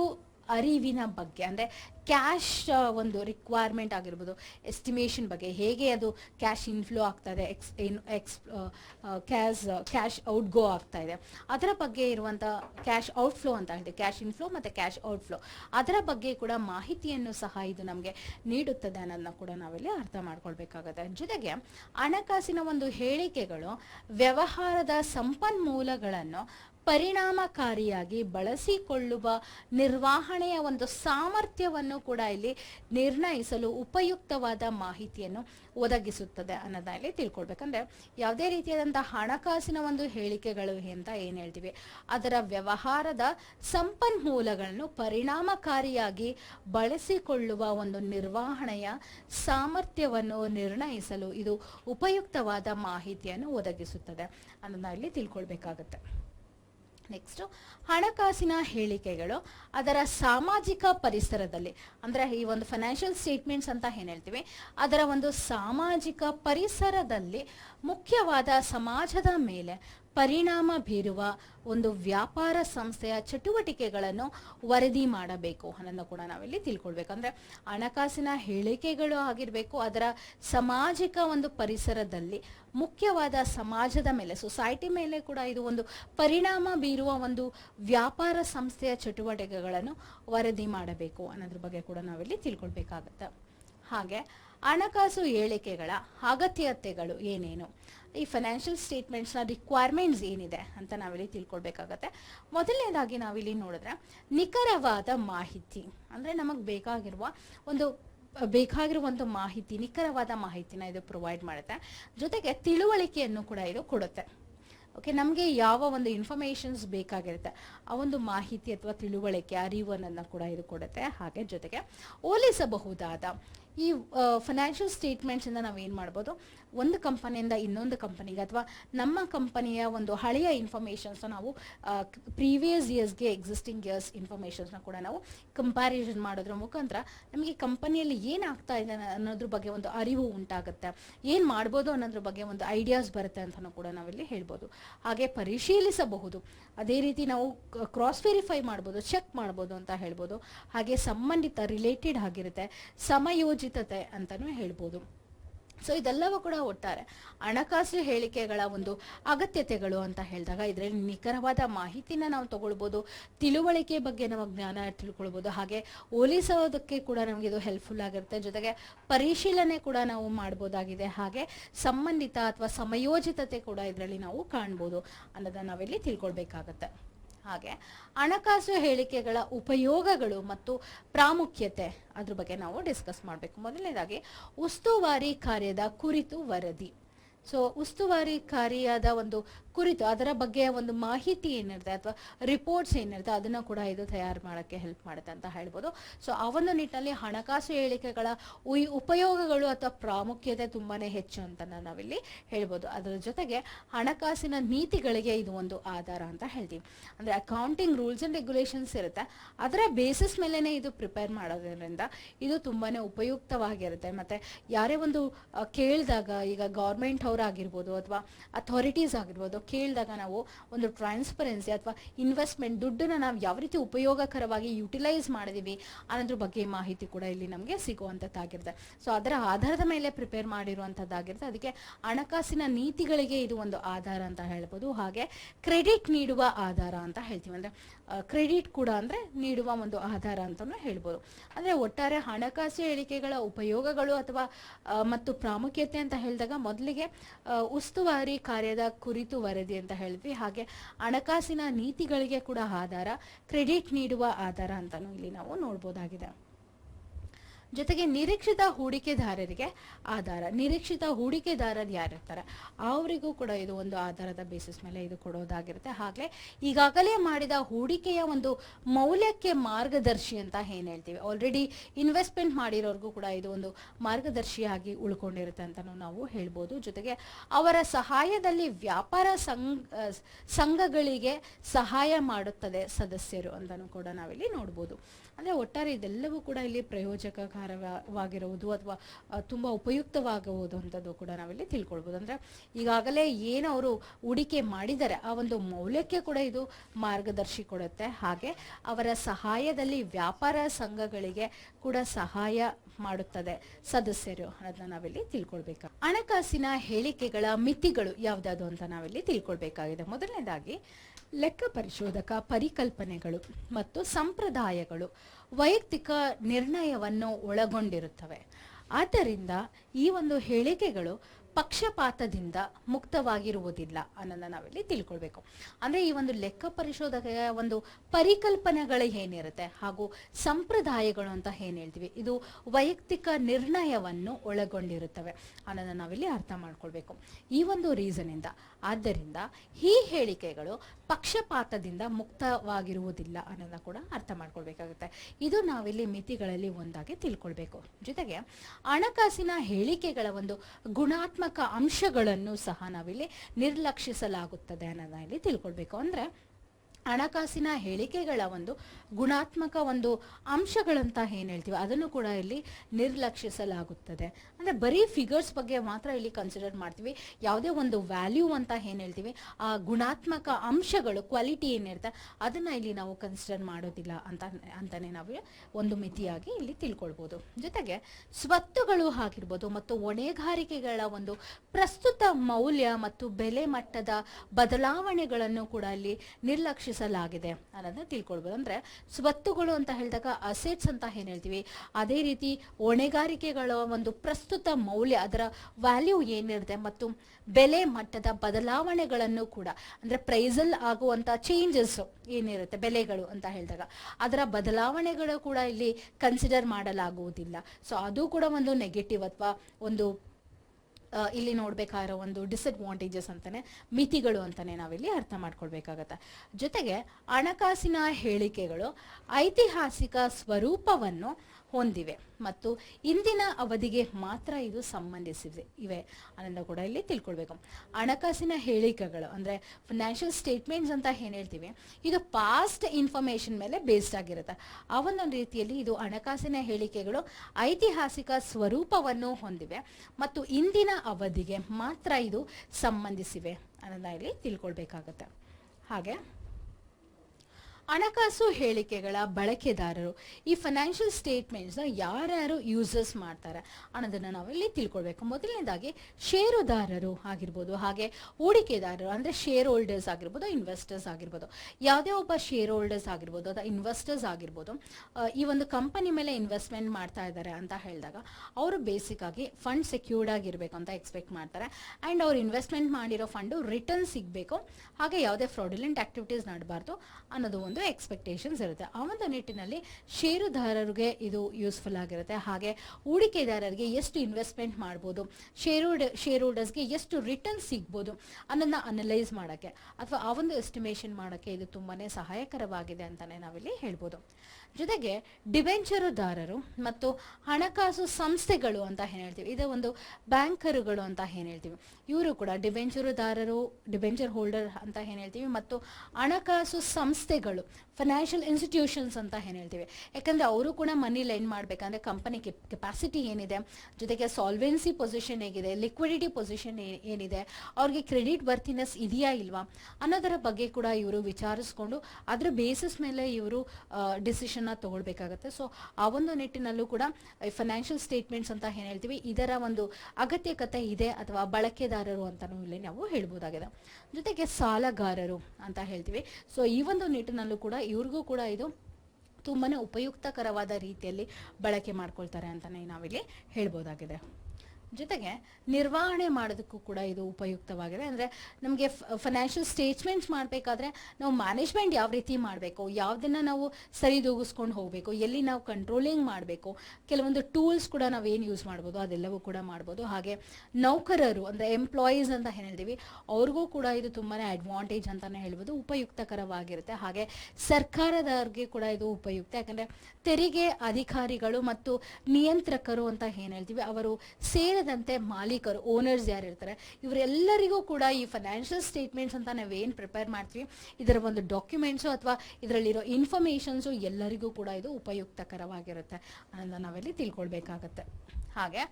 ಅರಿವಿನ ಬಗ್ಗೆ, ಅಂದರೆ ಕ್ಯಾಶ್ ಒಂದು ರಿಕ್ವೈರ್ಮೆಂಟ್ ಆಗಿರ್ಬೋದು ಎಸ್ಟಿಮೇಷನ್ ಬಗ್ಗೆ, ಹೇಗೆ ಅದು ಕ್ಯಾಶ್ ಇನ್ಫ್ಲೋ ಆಗ್ತಾ ಇದೆ ಎಕ್ಸ್ ಏನು ಎಕ್ಸ್ ಕ್ಯಾಶ್ ಕ್ಯಾಶ್ ಔಟ್ಗೋ ಆಗ್ತಾ ಇದೆ. ಅದರ ಬಗ್ಗೆ ಇರುವಂಥ ಕ್ಯಾಶ್ ಔಟ್ಫ್ಲೋ ಅಂತ ಹೇಳ್ತೀವಿ ಕ್ಯಾಶ್ ಇನ್ಫ್ಲೋ ಮತ್ತು ಕ್ಯಾಶ್ ಔಟ್ಫ್ಲೋ ಅದರ ಬಗ್ಗೆ ಕೂಡ ಮಾಹಿತಿಯನ್ನು ಸಹ ಇದು ನಮಗೆ ನೀಡುತ್ತದೆ ಅನ್ನೋದನ್ನ ಕೂಡ ನಾವಿಲ್ಲಿ ಅರ್ಥ ಮಾಡ್ಕೊಳ್ಬೇಕಾಗುತ್ತೆ. ಜೊತೆಗೆ ಹಣಕಾಸಿನ ಒಂದು ಹೇಳಿಕೆಗಳು, ವ್ಯವಹಾರದ ಸಂಪನ್ಮೂಲಗಳನ್ನು ಪರಿಣಾಮಕಾರಿಯಾಗಿ ಬಳಸಿಕೊಳ್ಳುವ ನಿರ್ವಹಣೆಯ ಒಂದು ಸಾಮರ್ಥ್ಯವನ್ನು ಕೂಡ ಇಲ್ಲಿ ನಿರ್ಣಯಿಸಲು ಉಪಯುಕ್ತವಾದ ಮಾಹಿತಿಯನ್ನು ಒದಗಿಸುತ್ತದೆ ಅನ್ನೋದನ್ನ ಇಲ್ಲಿ ತಿಳ್ಕೊಳ್ಬೇಕಂದ್ರೆ ಯಾವುದೇ ರೀತಿಯಾದಂಥ ಹಣಕಾಸಿನ ಒಂದು ಹೇಳಿಕೆಗಳು ಅಂತ ಏನು ಹೇಳ್ತೀವಿ, ಅದರ ವ್ಯವಹಾರದ ಸಂಪನ್ಮೂಲಗಳನ್ನು ಪರಿಣಾಮಕಾರಿಯಾಗಿ ಬಳಸಿಕೊಳ್ಳುವ ಒಂದು ನಿರ್ವಹಣೆಯ ಸಾಮರ್ಥ್ಯವನ್ನು ನಿರ್ಣಯಿಸಲು ಇದು ಉಪಯುಕ್ತವಾದ ಮಾಹಿತಿಯನ್ನು ಒದಗಿಸುತ್ತದೆ ಅನ್ನೋದನ್ನ ಇಲ್ಲಿ ತಿಳ್ಕೊಳ್ಬೇಕಾಗತ್ತೆ. ನೆಕ್ಸ್ಟ್ ಹಣಕಾಸಿನ ಹೇಳಿಕೆಗಳು ಅದರ ಸಾಮಾಜಿಕ ಪರಿಸರದಲ್ಲಿ, ಅಂದರೆ ಈ ಒಂದು ಫೈನಾನ್ಷಿಯಲ್ ಸ್ಟೇಟ್ಮೆಂಟ್ಸ್ ಅಂತ ಏನು ಹೇಳ್ತೀವಿ, ಅದರ ಒಂದು ಸಾಮಾಜಿಕ ಪರಿಸರದಲ್ಲಿ ಮುಖ್ಯವಾದ ಸಮಾಜದ ಮೇಲೆ ಪರಿಣಾಮ ಬೀರುವ ಒಂದು ವ್ಯಾಪಾರ ಸಂಸ್ಥೆಯ ಚಟುವಟಿಕೆಗಳನ್ನು ವರದಿ ಮಾಡಬೇಕು. ಅನ್ನೋದನ್ನು ಕೂಡ ನಾವಿಲ್ಲಿ ತಿಳ್ಕೊಳ್ಬೇಕು. ಅಂದ್ರೆ ಹಣಕಾಸಿನ ಹೇಳಿಕೆಗಳು ಆಗಿರಬೇಕು, ಅದರ ಸಾಮಾಜಿಕ ಒಂದು ಪರಿಸರದಲ್ಲಿ ಮುಖ್ಯವಾದ ಸಮಾಜದ ಮೇಲೆ ಸೊಸೈಟಿ ಮೇಲೆ ಕೂಡ ಇದು ಒಂದು ಪರಿಣಾಮ ಬೀರುವ ಒಂದು ವ್ಯಾಪಾರ ಸಂಸ್ಥೆಯ ಚಟುವಟಿಕೆಗಳನ್ನು ವರದಿ ಮಾಡಬೇಕು ಅನ್ನೋದ್ರ ಬಗ್ಗೆ ಕೂಡ ನಾವಿಲ್ಲಿ ತಿಳ್ಕೊಳ್ಬೇಕಾಗತ್ತೆ. ಹಾಗೆ ಹಣಕಾಸು ಹೇಳಿಕೆಗಳ ಅಗತ್ಯತೆಗಳು ಏನೇನು? ಈ ಫೈನಾನ್ಷಿಯಲ್ ಸ್ಟೇಟ್ಮೆಂಟ್ಸ್ನ ರಿಕ್ವೈರ್ಮೆಂಟ್ಸ್ ಏನಿದೆ ಅಂತ ನಾವಿಲ್ಲಿ ತಿಳ್ಕೊಳ್ಬೇಕಾಗತ್ತೆ. ಮೊದಲನೇದಾಗಿ ನಾವಿಲ್ಲಿ ನೋಡಿದ್ರೆ ನಿಖರವಾದ ಮಾಹಿತಿ. ಅಂದರೆ ನಮಗೆ ಬೇಕಾಗಿರುವ ಒಂದು, ಬೇಕಾಗಿರುವಂಥ ಮಾಹಿತಿ, ನಿಖರವಾದ ಮಾಹಿತಿನ ಇದು ಪ್ರೊವೈಡ್ ಮಾಡುತ್ತೆ. ಜೊತೆಗೆ ತಿಳುವಳಿಕೆಯನ್ನು ಕೂಡ ಇದು ಕೊಡುತ್ತೆ. ಓಕೆ ನಮಗೆ ಯಾವ ಒಂದು ಇನ್ಫಾರ್ಮೇಷನ್ಸ್ ಬೇಕಾಗಿರುತ್ತೆ, ಆ ಒಂದು ಮಾಹಿತಿ ಅಥವಾ ತಿಳುವಳಿಕೆ ಅರಿವನ್ನ ಕೂಡ ಇದು ಕೊಡುತ್ತೆ. ಹಾಗೆ ಜೊತೆಗೆ ಹೋಲಿಸಬಹುದಾದ ಈ ಫಿನಾನ್ಷಿಯಲ್ ಸ್ಟೇಟ್ಮೆಂಟ್ಸಿಂದ ನಾವು ಏನು ಮಾಡ್ಬೋದು? ಒಂದು ಕಂಪನಿಯಿಂದ ಇನ್ನೊಂದು ಕಂಪನಿಗೆ ಅಥವಾ ನಮ್ಮ ಕಂಪನಿಯ ಒಂದು ಹಳೆಯ ಇನ್ಫಾರ್ಮೇಷನ್ಸ್ನ ನಾವು ಪ್ರೀವಿಯಸ್ ಇಯರ್ಸ್ಗೆ ಎಕ್ಸಿಸ್ಟಿಂಗ್ ಇಯರ್ಸ್ ಇನ್ಫಾರ್ಮೇಷನ್ಸ್ನ ಕೂಡ ನಾವು ಕಂಪ್ಯಾರಿಸನ್ ಮಾಡೋದ್ರ ಮುಖಾಂತರ ನಮಗೆ ಕಂಪನಿಯಲ್ಲಿ ಏನಾಗ್ತಾ ಇದೆ ಅನ್ನೋದ್ರ ಬಗ್ಗೆ ಒಂದು ಅರಿವು ಉಂಟಾಗುತ್ತೆ. ಏನು ಮಾಡ್ಬೋದು ಅನ್ನೋದ್ರ ಬಗ್ಗೆ ಒಂದು ಐಡಿಯಾಸ್ ಬರುತ್ತೆ ಅಂತಲೂ ಕೂಡ ನಾವಿಲ್ಲಿ ಹೇಳ್ಬೋದು. ಹಾಗೆ ಪರಿಶೀಲಿಸಬಹುದು. ಅದೇ ರೀತಿ ನಾವು ಕ್ರಾಸ್ ವೆರಿಫೈ ಮಾಡ್ಬೋದು ಚೆಕ್ ಮಾಡ್ಬೋದು ಅಂತ ಹೇಳ್ಬೋದು. ಹಾಗೆ ಸಂಬಂಧಿತ ರಿಲೇಟೆಡ್ ಆಗಿರುತ್ತೆ ಸಮಯೋಜಿತತೆ ಅಂತಲೂ ಹೇಳ್ಬೋದು. ಸೊ ಇದೆಲ್ಲವೂ ಕೂಡ ಒಟ್ಟಾರೆ ಹಣಕಾಸು ಹೇಳಿಕೆಗಳ ಒಂದು ಅಗತ್ಯತೆಗಳು ಅಂತ ಹೇಳಿದಾಗ ಇದರಲ್ಲಿ ನಿಖರವಾದ ಮಾಹಿತಿನ ನಾವು ತಗೊಳ್ಬೋದು, ತಿಳುವಳಿಕೆ ಬಗ್ಗೆ ನಾವು ಜ್ಞಾನ ತಿಳ್ಕೊಳ್ಬೋದು, ಹಾಗೆ ಹೋಲಿಸೋದಕ್ಕೆ ಕೂಡ ನಮಗೆ ಇದು ಹೆಲ್ಪ್ಫುಲ್ ಆಗಿರುತ್ತೆ. ಜೊತೆಗೆ ಪರಿಶೀಲನೆ ಕೂಡ ನಾವು ಮಾಡ್ಬೋದಾಗಿದೆ. ಹಾಗೆ ಸಂಬಂಧಿತ ಅಥವಾ ಸಮಯೋಜಿತತೆ ಕೂಡ ಇದರಲ್ಲಿ ನಾವು ಕಾಣ್ಬೋದು ಅನ್ನೋದನ್ನ ನಾವಿಲ್ಲಿ ತಿಳ್ಕೊಳ್ಬೇಕಾಗತ್ತೆ. ಹಾಗೆ ಹಣಕಾಸು ಹೇಳಿಕೆಗಳ ಉಪಯೋಗಗಳು ಮತ್ತು ಪ್ರಾಮುಖ್ಯತೆ ಅದ್ರ ಬಗ್ಗೆ ನಾವು ಡಿಸ್ಕಸ್ ಮಾಡಬೇಕು. ಮೊದಲನೇದಾಗಿ ಉಸ್ತುವಾರಿ ಕಾರ್ಯದ ಕುರಿತು ವರದಿ. ಸೊ ಉಸ್ತುವಾರಿ ಕಾರಿಯಾದ ಒಂದು ಕುರಿತು ಅದರ ಬಗ್ಗೆ ಒಂದು ಮಾಹಿತಿ ಏನಿರುತ್ತೆ ಅಥವಾ ರಿಪೋರ್ಟ್ಸ್ ಏನಿರುತ್ತೆ ಅದನ್ನು ಕೂಡ ಇದು ತಯಾರು ಮಾಡೋಕ್ಕೆ ಹೆಲ್ಪ್ ಮಾಡುತ್ತೆ ಅಂತ ಹೇಳ್ಬೋದು. ಸೊ ಆ ಒಂದು ನಿಟ್ಟಿನಲ್ಲಿ ಹಣಕಾಸು ಹೇಳಿಕೆಗಳ ಉಪಯೋಗಗಳು ಅಥವಾ ಪ್ರಾಮುಖ್ಯತೆ ತುಂಬಾನೇ ಹೆಚ್ಚು ಅಂತ ನಾವಿಲ್ಲಿ ಹೇಳ್ಬೋದು. ಅದರ ಜೊತೆಗೆ ಹಣಕಾಸಿನ ನೀತಿಗಳಿಗೆ ಇದು ಒಂದು ಆಧಾರ ಅಂತ ಹೇಳ್ತೀವಿ. ಅಂದ್ರೆ ಅಕೌಂಟಿಂಗ್ ರೂಲ್ಸ್ ಅಂಡ್ ರೆಗ್ಯುಲೇಷನ್ಸ್ ಇರುತ್ತೆ. ಅದರ ಬೇಸಿಸ್ ಮೇಲೆನೆ ಇದು ಪ್ರಿಪೇರ್ ಮಾಡೋದ್ರಿಂದ ಇದು ತುಂಬಾನೇ ಉಪಯುಕ್ತವಾಗಿರುತ್ತೆ. ಮತ್ತೆ ಯಾರೇ ಒಂದು ಕೇಳಿದಾಗ ಈಗ ಗೌರ್ಮೆಂಟ್ ಅವರಾಗಿರ್ಬೋದು ಅಥವಾ ಅಥಾರಿಟೀಸ್ ಆಗಿರ್ಬೋದು ಕೇಳಿದಾಗ ನಾವು ಒಂದು ಟ್ರಾನ್ಸ್ಪರೆನ್ಸಿ ಅಥವಾ ಇನ್ವೆಸ್ಟ್ಮೆಂಟ್ ದುಡ್ಡನ್ನು ನಾವು ಯಾವ ರೀತಿ ಉಪಯೋಗಕರವಾಗಿ ಯುಟಿಲೈಸ್ ಮಾಡಿದೀವಿ ಅನ್ನೋದ್ರ ಬಗ್ಗೆ ಮಾಹಿತಿ ಕೂಡ ಇಲ್ಲಿ ನಮಗೆ ಸಿಗುವಂಥದ್ದಾಗಿರುತ್ತೆ. ಸೊ ಅದರ ಆಧಾರದ ಮೇಲೆ ಪ್ರಿಪೇರ್ ಮಾಡಿರುವಂಥದ್ದಾಗಿರುತ್ತೆ. ಅದಕ್ಕೆ ಹಣಕಾಸಿನ ನೀತಿಗಳಿಗೆ ಇದು ಒಂದು ಆಧಾರ ಅಂತ ಹೇಳ್ಬೋದು. ಹಾಗೆ ಕ್ರೆಡಿಟ್ ನೀಡುವ ಆಧಾರ ಅಂತ ಹೇಳ್ತೀವಿ. ಅಂದರೆ ಕ್ರೆಡಿಟ್ ಕೂಡ ಅಂದರೆ ನೀಡುವ ಒಂದು ಆಧಾರ ಅಂತಲೂ ಹೇಳ್ಬೋದು. ಅಂದರೆ ಒಟ್ಟಾರೆ ಹಣಕಾಸು ಹೇಳಿಕೆಗಳ ಉಪಯೋಗಗಳು ಅಥವಾ ಮತ್ತು ಪ್ರಾಮುಖ್ಯತೆ ಅಂತ ಹೇಳಿದಾಗ ಮೊದಲಿಗೆ ಉಸ್ತುವಾರಿ ಕಾರ್ಯದ ಕುರಿತು ವರದಿ ಅಂತ ಹೇಳಿದ್ವಿ. ಹಾಗೆ ಹಣಕಾಸಿನ ನೀತಿಗಳಿಗೆ ಕೂಡ ಆಧಾರ, ಕ್ರೆಡಿಟ್ ನೀಡುವ ಆಧಾರ ಅಂತಾನು ಇಲ್ಲಿ ನಾವು ನೋಡ್ಬೋದಾಗಿದೆ. ಜೊತೆಗೆ ನಿರೀಕ್ಷಿತ ಹೂಡಿಕೆದಾರರಿಗೆ ಆಧಾರ. ನಿರೀಕ್ಷಿತ ಹೂಡಿಕೆದಾರರು ಯಾರಿರ್ತಾರೆ? ಅವರಿಗೂ ಕೂಡ ಇದು ಒಂದು ಆಧಾರದ ಬೇಸಿಸ್ ಮೇಲೆ ಇದು ಕೊಡೋದಾಗಿರುತ್ತೆ. ಹಾಗೆ ಈಗಾಗಲೇ ಮಾಡಿದ ಹೂಡಿಕೆಯ ಒಂದು ಮೌಲ್ಯಕ್ಕೆ ಮಾರ್ಗದರ್ಶಿ ಅಂತ ಏನು ಹೇಳ್ತೀವಿ? ಆಲ್ರೆಡಿ ಇನ್ವೆಸ್ಟ್ಮೆಂಟ್ ಮಾಡಿರೋರ್ಗೂ ಕೂಡ ಇದು ಒಂದು ಮಾರ್ಗದರ್ಶಿಯಾಗಿ ಉಳ್ಕೊಂಡಿರುತ್ತೆ ಅಂತಲೂ ನಾವು ಹೇಳ್ಬೋದು. ಜೊತೆಗೆ ಅವರ ಸಹಾಯದಲ್ಲಿ ವ್ಯಾಪಾರ ಸಂಘ, ಸಂಘಗಳಿಗೆ ಸಹಾಯ ಮಾಡುತ್ತದೆ ಸದಸ್ಯರು ಅಂತಲೂ ಕೂಡ ನಾವಿಲ್ಲಿ ನೋಡ್ಬೋದು. ಅಂದ್ರೆ ಒಟ್ಟಾರೆ ಇದೆಲ್ಲವೂ ಕೂಡ ಇಲ್ಲಿ ಪ್ರಯೋಜಕಕಾರವಾಗಿರುವುದು ಅಥವಾ ತುಂಬ ಉಪಯುಕ್ತವಾಗುವುದು ಅಂಥದ್ದು ಕೂಡ ನಾವಿಲ್ಲಿ ತಿಳ್ಕೊಳ್ಬೋದು. ಅಂದರೆ ಈಗಾಗಲೇ ಏನು ಅವರು ಹೂಡಿಕೆ ಮಾಡಿದ್ದಾರೆ, ಆ ಒಂದು ಮೌಲ್ಯಕ್ಕೆ ಕೂಡ ಇದು ಮಾರ್ಗದರ್ಶಿ ಕೊಡುತ್ತೆ. ಹಾಗೆ ಅವರ ಸಹಾಯದಲ್ಲಿ ವ್ಯಾಪಾರ ಸಂಘಗಳಿಗೆ ಕೂಡ ಸಹಾಯ ಮಾಡುತ್ತದೆ ಸದಸ್ಯರು ಅನ್ನೋದನ್ನ ನಾವಿಲ್ಲಿ ತಿಳ್ಕೊಳ್ಬೇಕು, ಹಣಕಾಸಿನ ಹೇಳಿಕೆಗಳ ಮಿತಿಗಳು ಯಾವ್ದಾದ್ರು ಅಂತ ನಾವಿಲ್ಲಿ ತಿಳ್ಕೊಳ್ಬೇಕಾಗಿದೆ. ಮೊದಲನೇದಾಗಿ ಲೆಕ್ಕ ಪರಿಶೋಧಕ ಪರಿಕಲ್ಪನೆಗಳು ಮತ್ತು ಸಂಪ್ರದಾಯಗಳು ವೈಯಕ್ತಿಕ ನಿರ್ಣಯವನ್ನು ಒಳಗೊಂಡಿರುತ್ತವೆ. ಆದ್ದರಿಂದ ಈ ಒಂದು ಹೇಳಿಕೆಗಳು ಪಕ್ಷಪಾತದಿಂದ ಮುಕ್ತವಾಗಿರುವುದಿಲ್ಲ ಅನ್ನೋದನ್ನ ನಾವಿಲ್ಲಿ ತಿಳ್ಕೊಳ್ಬೇಕು. ಅಂದ್ರೆ ಈ ಒಂದು ಲೆಕ್ಕ ಪರಿಶೋಧಕ ಒಂದು ಪರಿಕಲ್ಪನೆಗಳು ಏನಿರುತ್ತೆ ಹಾಗೂ ಸಂಪ್ರದಾಯಗಳು ಅಂತ ಏನು ಹೇಳ್ತೀವಿ? ಇದು ವೈಯಕ್ತಿಕ ನಿರ್ಣಯವನ್ನು ಒಳಗೊಂಡಿರುತ್ತವೆ ಅನ್ನೋದನ್ನ ನಾವಿಲ್ಲಿ ಅರ್ಥ ಮಾಡ್ಕೊಳ್ಬೇಕು. ಈ ಒಂದು ರೀಸನ್ ಇಂದ ಆದ್ದರಿಂದ ಈ ಹೇಳಿಕೆಗಳು ಪಕ್ಷಪಾತದಿಂದ ಮುಕ್ತವಾಗಿರುವುದಿಲ್ಲ ಅನ್ನೋದನ್ನ ಕೂಡ ಅರ್ಥ ಮಾಡ್ಕೊಳ್ಬೇಕಾಗುತ್ತೆ. ಇದು ನಾವಿಲ್ಲಿ ಮಿತಿಗಳಲ್ಲಿ ಒಂದಾಗಿ ತಿಳ್ಕೊಳ್ಬೇಕು. ಜೊತೆಗೆ ಹಣಕಾಸಿನ ಹೇಳಿಕೆಗಳ ಒಂದು ಗುಣಾತ್ಮಕ ಅಂಶಗಳನ್ನು ಸಹ ನಾವಿಲ್ಲಿ ನಿರ್ಲಕ್ಷಿಸಲಾಗುತ್ತದೆ ಅನ್ನೋದನ್ನ ಇಲ್ಲಿ ತಿಳ್ಕೊಳ್ಬೇಕು. ಅಂದ್ರೆ ಹಣಕಾಸಿನ ಹೇಳಿಕೆಗಳ ಒಂದು ಗುಣಾತ್ಮಕ ಒಂದು ಅಂಶಗಳಂತ ಏನು ಹೇಳ್ತೀವಿ, ಅದನ್ನು ಕೂಡ ಇಲ್ಲಿ ನಿರ್ಲಕ್ಷಿಸಲಾಗುತ್ತದೆ. ಅಂದರೆ ಬರೀ ಫಿಗರ್ಸ್ ಬಗ್ಗೆ ಮಾತ್ರ ಇಲ್ಲಿ ಕನ್ಸಿಡರ್ ಮಾಡ್ತೀವಿ. ಯಾವುದೇ ಒಂದು ವ್ಯಾಲ್ಯೂ ಅಂತ ಏನು ಹೇಳ್ತೀವಿ, ಆ ಗುಣಾತ್ಮಕ ಅಂಶಗಳು ಕ್ವಾಲಿಟಿ ಏನಿರುತ್ತೆ, ಅದನ್ನು ಇಲ್ಲಿ ನಾವು ಕನ್ಸಿಡರ್ ಮಾಡೋದಿಲ್ಲ ಅಂತ ಅಂತಲೇ ನಾವು ಒಂದು ಮಿತಿಯಾಗಿ ಇಲ್ಲಿ ತಿಳ್ಕೊಳ್ಬೋದು. ಜೊತೆಗೆ ಸ್ವತ್ತುಗಳು ಆಗಿರ್ಬೋದು ಮತ್ತು ಹೊಣೆಗಾರಿಕೆಗಳ ಒಂದು ಪ್ರಸ್ತುತ ಮೌಲ್ಯ ಮತ್ತು ಬೆಲೆ ಮಟ್ಟದ ಬದಲಾವಣೆಗಳನ್ನು ಕೂಡ ಇಲ್ಲಿ ನಿರ್ಲಕ್ಷಿಸಲಾಗಿದೆ ಅನ್ನೋದನ್ನ ತಿಳ್ಕೊಳ್ಬೋದು. ಅಂದ್ರೆ ಸ್ವತ್ತುಗಳು ಅಂತ ಹೇಳಿದಾಗ ಅಸೆಟ್ಸ್ ಅಂತ ಏನ್ ಹೇಳ್ತೀವಿ? ಅದೇ ರೀತಿ ಹೊಣೆಗಾರಿಕೆಗಳ ಒಂದು ಪ್ರಸ್ತುತ ಮೌಲ್ಯ, ಅದರ ವ್ಯಾಲ್ಯೂ ಏನಿರುತ್ತೆ ಮತ್ತು ಬೆಲೆ ಮಟ್ಟದ ಬದಲಾವಣೆಗಳನ್ನು ಕೂಡ, ಅಂದ್ರೆ ಪ್ರೈಸಲ್ ಆಗುವಂತ ಚೇಂಜಸ್ ಏನಿರುತ್ತೆ ಬೆಲೆಗಳು ಅಂತ ಹೇಳಿದಾಗ, ಅದರ ಬದಲಾವಣೆಗಳು ಕೂಡ ಇಲ್ಲಿ ಕನ್ಸಿಡರ್ ಮಾಡಲಾಗುವುದಿಲ್ಲ. ಸೊ ಅದು ಕೂಡ ಒಂದು ನೆಗೆಟಿವ್ ಅಥವಾ ಒಂದು ಇಲ್ಲಿ ನೋಡಬೇಕಾಗಿರೋ ಒಂದು ಡಿಸಡ್ವಾಂಟೇಜಸ್ ಅಂತಲೇ ಮಿತಿಗಳು ಅಂತಲೇ ನಾವಿಲ್ಲಿ ಅರ್ಥ ಮಾಡ್ಕೊಳ್ಬೇಕಾಗತ್ತೆ. ಜೊತೆಗೆ ಹಣಕಾಸಿನ ಹೇಳಿಕೆಗಳು ಐತಿಹಾಸಿಕ ಸ್ವರೂಪವನ್ನು ಹೊಂದಿವೆ. ಮತ್ತು ಇಂದಿನ ಅವಧಿಗೆ ಮಾತ್ರ ಇದು ಸಂಬಂಧಿಸಿದೆ. ಇವೆ. ಅನ್ನೋದನ್ನು ಕೂಡ ಇಲ್ಲಿ ತಿಳ್ಕೊಳ್ಬೇಕು. ಹಣಕಾಸಿನ ಹೇಳಿಕೆಗಳು, ಅಂದರೆ ಫಿನಾನ್ಷಿಯಲ್ ಸ್ಟೇಟ್ಮೆಂಟ್ಸ್ ಅಂತ ಏನು ಹೇಳ್ತೀವಿ? ಇದು ಪಾಸ್ಟ್ ಇನ್ಫಾರ್ಮೇಶನ್ ಮೇಲೆ ಬೇಸ್ಡ್ ಆಗಿರುತ್ತೆ. ಆ ಒಂದೊಂದು ರೀತಿಯಲ್ಲಿ ಇದು ಹಣಕಾಸಿನ ಹೇಳಿಕೆಗಳು ಐತಿಹಾಸಿಕ ಸ್ವರೂಪವನ್ನು ಹೊಂದಿವೆ. ಮತ್ತು ಇಂದಿನ ಅವಧಿಗೆ ಮಾತ್ರ ಇದು ಸಂಬಂಧಿಸಿವೆ. ಅನ್ನೋದನ್ನ ಇಲ್ಲಿ ತಿಳ್ಕೊಳ್ಬೇಕಾಗತ್ತೆ. ಹಾಗೆ. ಹಣಕಾಸು ಹೇಳಿಕೆಗಳ ಬಳಕೆದಾರರು ಈ ಫೈನಾನ್ಷಿಯಲ್ ಸ್ಟೇಟ್ಮೆಂಟ್ಸ್ನ ಯಾರ್ಯಾರು ಯೂಸಸ್ ಮಾಡ್ತಾರೆ ಅನ್ನೋದನ್ನು ನಾವಿಲ್ಲಿ ತಿಳ್ಕೊಳ್ಬೇಕು. ಮೊದಲನೇದಾಗಿ ಷೇರುದಾರರು ಆಗಿರ್ಬೋದು, ಹಾಗೆ ಹೂಡಿಕೆದಾರರು, ಅಂದರೆ ಶೇರ್ ಹೋಲ್ಡರ್ಸ್ ಆಗಿರ್ಬೋದು ಇನ್ವೆಸ್ಟರ್ಸ್ ಆಗಿರ್ಬೋದು. ಯಾವುದೇ ಒಬ್ಬ ಶೇರ್ ಹೋಲ್ಡರ್ಸ್ ಆಗಿರ್ಬೋದು, ಅಥವಾ ಇನ್ವೆಸ್ಟರ್ಸ್ ಆಗಿರ್ಬೋದು ಈ ಒಂದು ಕಂಪನಿ ಮೇಲೆ ಇನ್ವೆಸ್ಟ್ಮೆಂಟ್ ಮಾಡ್ತಾ ಇದ್ದಾರೆ ಅಂತ ಹೇಳಿದಾಗ ಅವರು ಬೇಸಿಕ್ ಆಗಿ ಫಂಡ್ ಸೆಕ್ಯೂರ್ಡ್ ಆಗಿರಬೇಕು ಅಂತ ಎಕ್ಸ್ಪೆಕ್ಟ್ ಮಾಡ್ತಾರೆ. ಆ್ಯಂಡ್ ಅವ್ರು ಇನ್ವೆಸ್ಟ್ಮೆಂಟ್ ಮಾಡಿರೋ ಫಂಡು ರಿಟರ್ನ್ ಸಿಗಬೇಕು. ಹಾಗೆ ಯಾವುದೇ ಫ್ರಾಡ್ಯುಲೆಂಟ್ ಆಕ್ಟಿವಿಟೀಸ್ ನಡಬಾರ್ದು ಅನ್ನೋದು ಒಂದು ಎಕ್ಸ್ಪೆಕ್ಟೇಷನ್ಸ್ ಇರುತ್ತೆ. ಆ ಒಂದು ನಿಟ್ಟಿನಲ್ಲಿ ಷೇರುದಾರರಿಗೆ ಇದು ಯೂಸ್ಫುಲ್ ಆಗಿರುತ್ತೆ. ಹಾಗೆ ಹೂಡಿಕೆದಾರರಿಗೆ ಎಷ್ಟು ಇನ್ವೆಸ್ಟ್ಮೆಂಟ್ ಮಾಡ್ಬೋದು ಶೇರ್ ಶೇರ್ ಹೋಲ್ಡರ್ಸ್ಗೆ ಎಷ್ಟು ರಿಟರ್ನ್ ಸಿಗ್ಬೋದು ಅನ್ನೋದನ್ನ ಅನಲೈಸ್ ಮಾಡೋಕ್ಕೆ ಅಥವಾ ಆ ಒಂದು ಎಸ್ಟಿಮೇಷನ್ ಮಾಡೋಕ್ಕೆ ಇದು ತುಂಬಾ ಸಹಾಯಕರವಾಗಿದೆ ಅಂತಲೇ ನಾವಿಲ್ಲಿ ಹೇಳ್ಬೋದು. ಜೊತೆಗೆ ಡಿಬೆಂಚರುದಾರರು ಮತ್ತು ಹಣಕಾಸು ಸಂಸ್ಥೆಗಳು ಅಂತ ಏನು ಹೇಳ್ತೀವಿ. ಇದೇ ಒಂದು ಬ್ಯಾಂಕರುಗಳು ಅಂತ ಏನು ಹೇಳ್ತೀವಿ. ಇವರು ಕೂಡ ಡಿಬೆಂಚರುದಾರರು, ಡಿಬೆಂಚರ್ ಹೋಲ್ಡರ್ ಅಂತ ಏನು ಹೇಳ್ತೀವಿ ಮತ್ತು ಹಣಕಾಸು ಸಂಸ್ಥೆಗಳು ಫೈನಾನ್ಷಿಯಲ್ ಇನ್ಸ್ಟಿಟ್ಯೂಷನ್ಸ್ ಅಂತ ಏನು ಹೇಳ್ತೀವಿ. ಯಾಕಂದರೆ ಅವರು ಕೂಡ ಮನಿ ಲೈನ್ ಮಾಡಬೇಕಂದ್ರೆ ಕಂಪನಿ ಕೆಪಾಸಿಟಿ ಏನಿದೆ, ಜೊತೆಗೆ ಸಾಲ್ವೆನ್ಸಿ ಪೊಸಿಷನ್ ಹೇಗಿದೆ ಲಿಕ್ವಿಡಿಟಿ ಪೊಸಿಷನ್ ಏನಿದೆ, ಅವ್ರಿಗೆ ಕ್ರೆಡಿಟ್ ವರ್ತಿನೆಸ್ ಇದೆಯಾ ಇಲ್ವಾ ಅನ್ನೋದರ ಬಗ್ಗೆ ಕೂಡ ಇವರು ವಿಚಾರಿಸ್ಕೊಂಡು ಅದರ ಬೇಸಿಸ್ ಮೇಲೆ ಇವರು ಡಿಸಿಷನ್ನ ತಗೊಳ್ಬೇಕಾಗತ್ತೆ. ಸೊ ಆ ಒಂದು ನಿಟ್ಟಿನಲ್ಲೂ ಕೂಡ ಫೈನಾನ್ಷಿಯಲ್ ಸ್ಟೇಟ್ಮೆಂಟ್ಸ್ ಅಂತ ಏನು ಹೇಳ್ತೀವಿ, ಇದರ ಒಂದು ಅಗತ್ಯಕತೆ ಇದೆ ಅಥವಾ ಬಳಕೆದಾರರು ಅಂತಾನೂ ಇಲ್ಲಿ ನಾವು ಹೇಳ್ಬೋದಾಗಿದೆ. ಜೊತೆಗೆ ಸಾಲಗಾರರು ಅಂತ ಹೇಳ್ತೀವಿ. ಸೊ ಈ ಒಂದು ನಿಟ್ಟಿನಲ್ಲೂ ಕೂಡ ಇವ್ರಿಗೂ ಕೂಡ ಇದು ತುಂಬಾ ಉಪಯುಕ್ತಕರವಾದ ರೀತಿಯಲ್ಲಿ ಬಳಕೆ ಮಾಡ್ಕೊಳ್ತಾರೆ ಅಂತಲೇ ನಾವಿಲ್ಲಿ ಹೇಳ್ಬೋದಾಗಿದೆ. ಜೊತೆಗೆ ನಿರ್ವಹಣೆ ಮಾಡೋದಕ್ಕೂ ಕೂಡ ಇದು ಉಪಯುಕ್ತವಾಗಿದೆ. ಅಂದರೆ ನಮಗೆ ಫೈನಾನ್ಷಿಯಲ್ ಸ್ಟೇಟ್ಮೆಂಟ್ಸ್ ಮಾಡಬೇಕಾದ್ರೆ ನಾವು ಮ್ಯಾನೇಜ್ಮೆಂಟ್ ಯಾವ ರೀತಿ ಮಾಡಬೇಕು, ಯಾವುದನ್ನು ನಾವು ಸರಿದೂಗಿಸ್ಕೊಂಡು ಹೋಗಬೇಕು, ಎಲ್ಲಿ ನಾವು ಕಂಟ್ರೋಲಿಂಗ್ ಮಾಡಬೇಕು, ಕೆಲವೊಂದು ಟೂಲ್ಸ್ ಕೂಡ ನಾವು ಏನು ಯೂಸ್ ಮಾಡ್ಬೋದು, ಅದೆಲ್ಲವೂ ಕೂಡ ಮಾಡ್ಬೋದು. ಹಾಗೆ ನೌಕರರು, ಅಂದರೆ ಎಂಪ್ಲಾಯೀಸ್ ಅಂತ ಹೇಳ್ತೀವಿ, ಅವ್ರಿಗೂ ಕೂಡ ಇದು ತುಂಬಾ ಅಡ್ವಾಂಟೇಜ್ ಅಂತಲೇ ಹೇಳ್ಬೋದು, ಉಪಯುಕ್ತಕರವಾಗಿರುತ್ತೆ. ಹಾಗೆ ಸರ್ಕಾರದವ್ರಿಗೆ ಕೂಡ ಇದು ಉಪಯುಕ್ತ. ಯಾಕಂದರೆ ತೆರಿಗೆ ಅಧಿಕಾರಿಗಳು ಮತ್ತು ನಿಯಂತ್ರಕರು ಅಂತ ಏನು ಹೇಳ್ತೀವಿ, ಅವರು ಸೇರಿದಂತೆ ಮಾಲೀಕರು ಓನರ್ಸ್ ಯಾರಿರ್ತಾರೆ ಇವರೆಲ್ಲರಿಗೂ ಕೂಡ ಈ ಫೈನಾನ್ಷಿಯಲ್ ಸ್ಟೇಟ್ಮೆಂಟ್ಸ್ ಅಂತ ನಾವೇನು ಪ್ರಿಪೇರ್ ಮಾಡ್ತೀವಿ, ಇದರ ಒಂದು ಡಾಕ್ಯುಮೆಂಟ್ಸು ಅಥವಾ ಇದರಲ್ಲಿರೋ ಇನ್ಫಾರ್ಮೇಷನ್ಸು ಎಲ್ಲರಿಗೂ ಕೂಡ ಇದು ಉಪಯುಕ್ತಕರವಾಗಿರುತ್ತೆ. ಅನ್ನೋದನ್ನ ನಾವಿಲ್ಲಿ ತಿಳ್ಕೊಳ್ಬೇಕಾಗತ್ತೆ. ಹಾಗೆ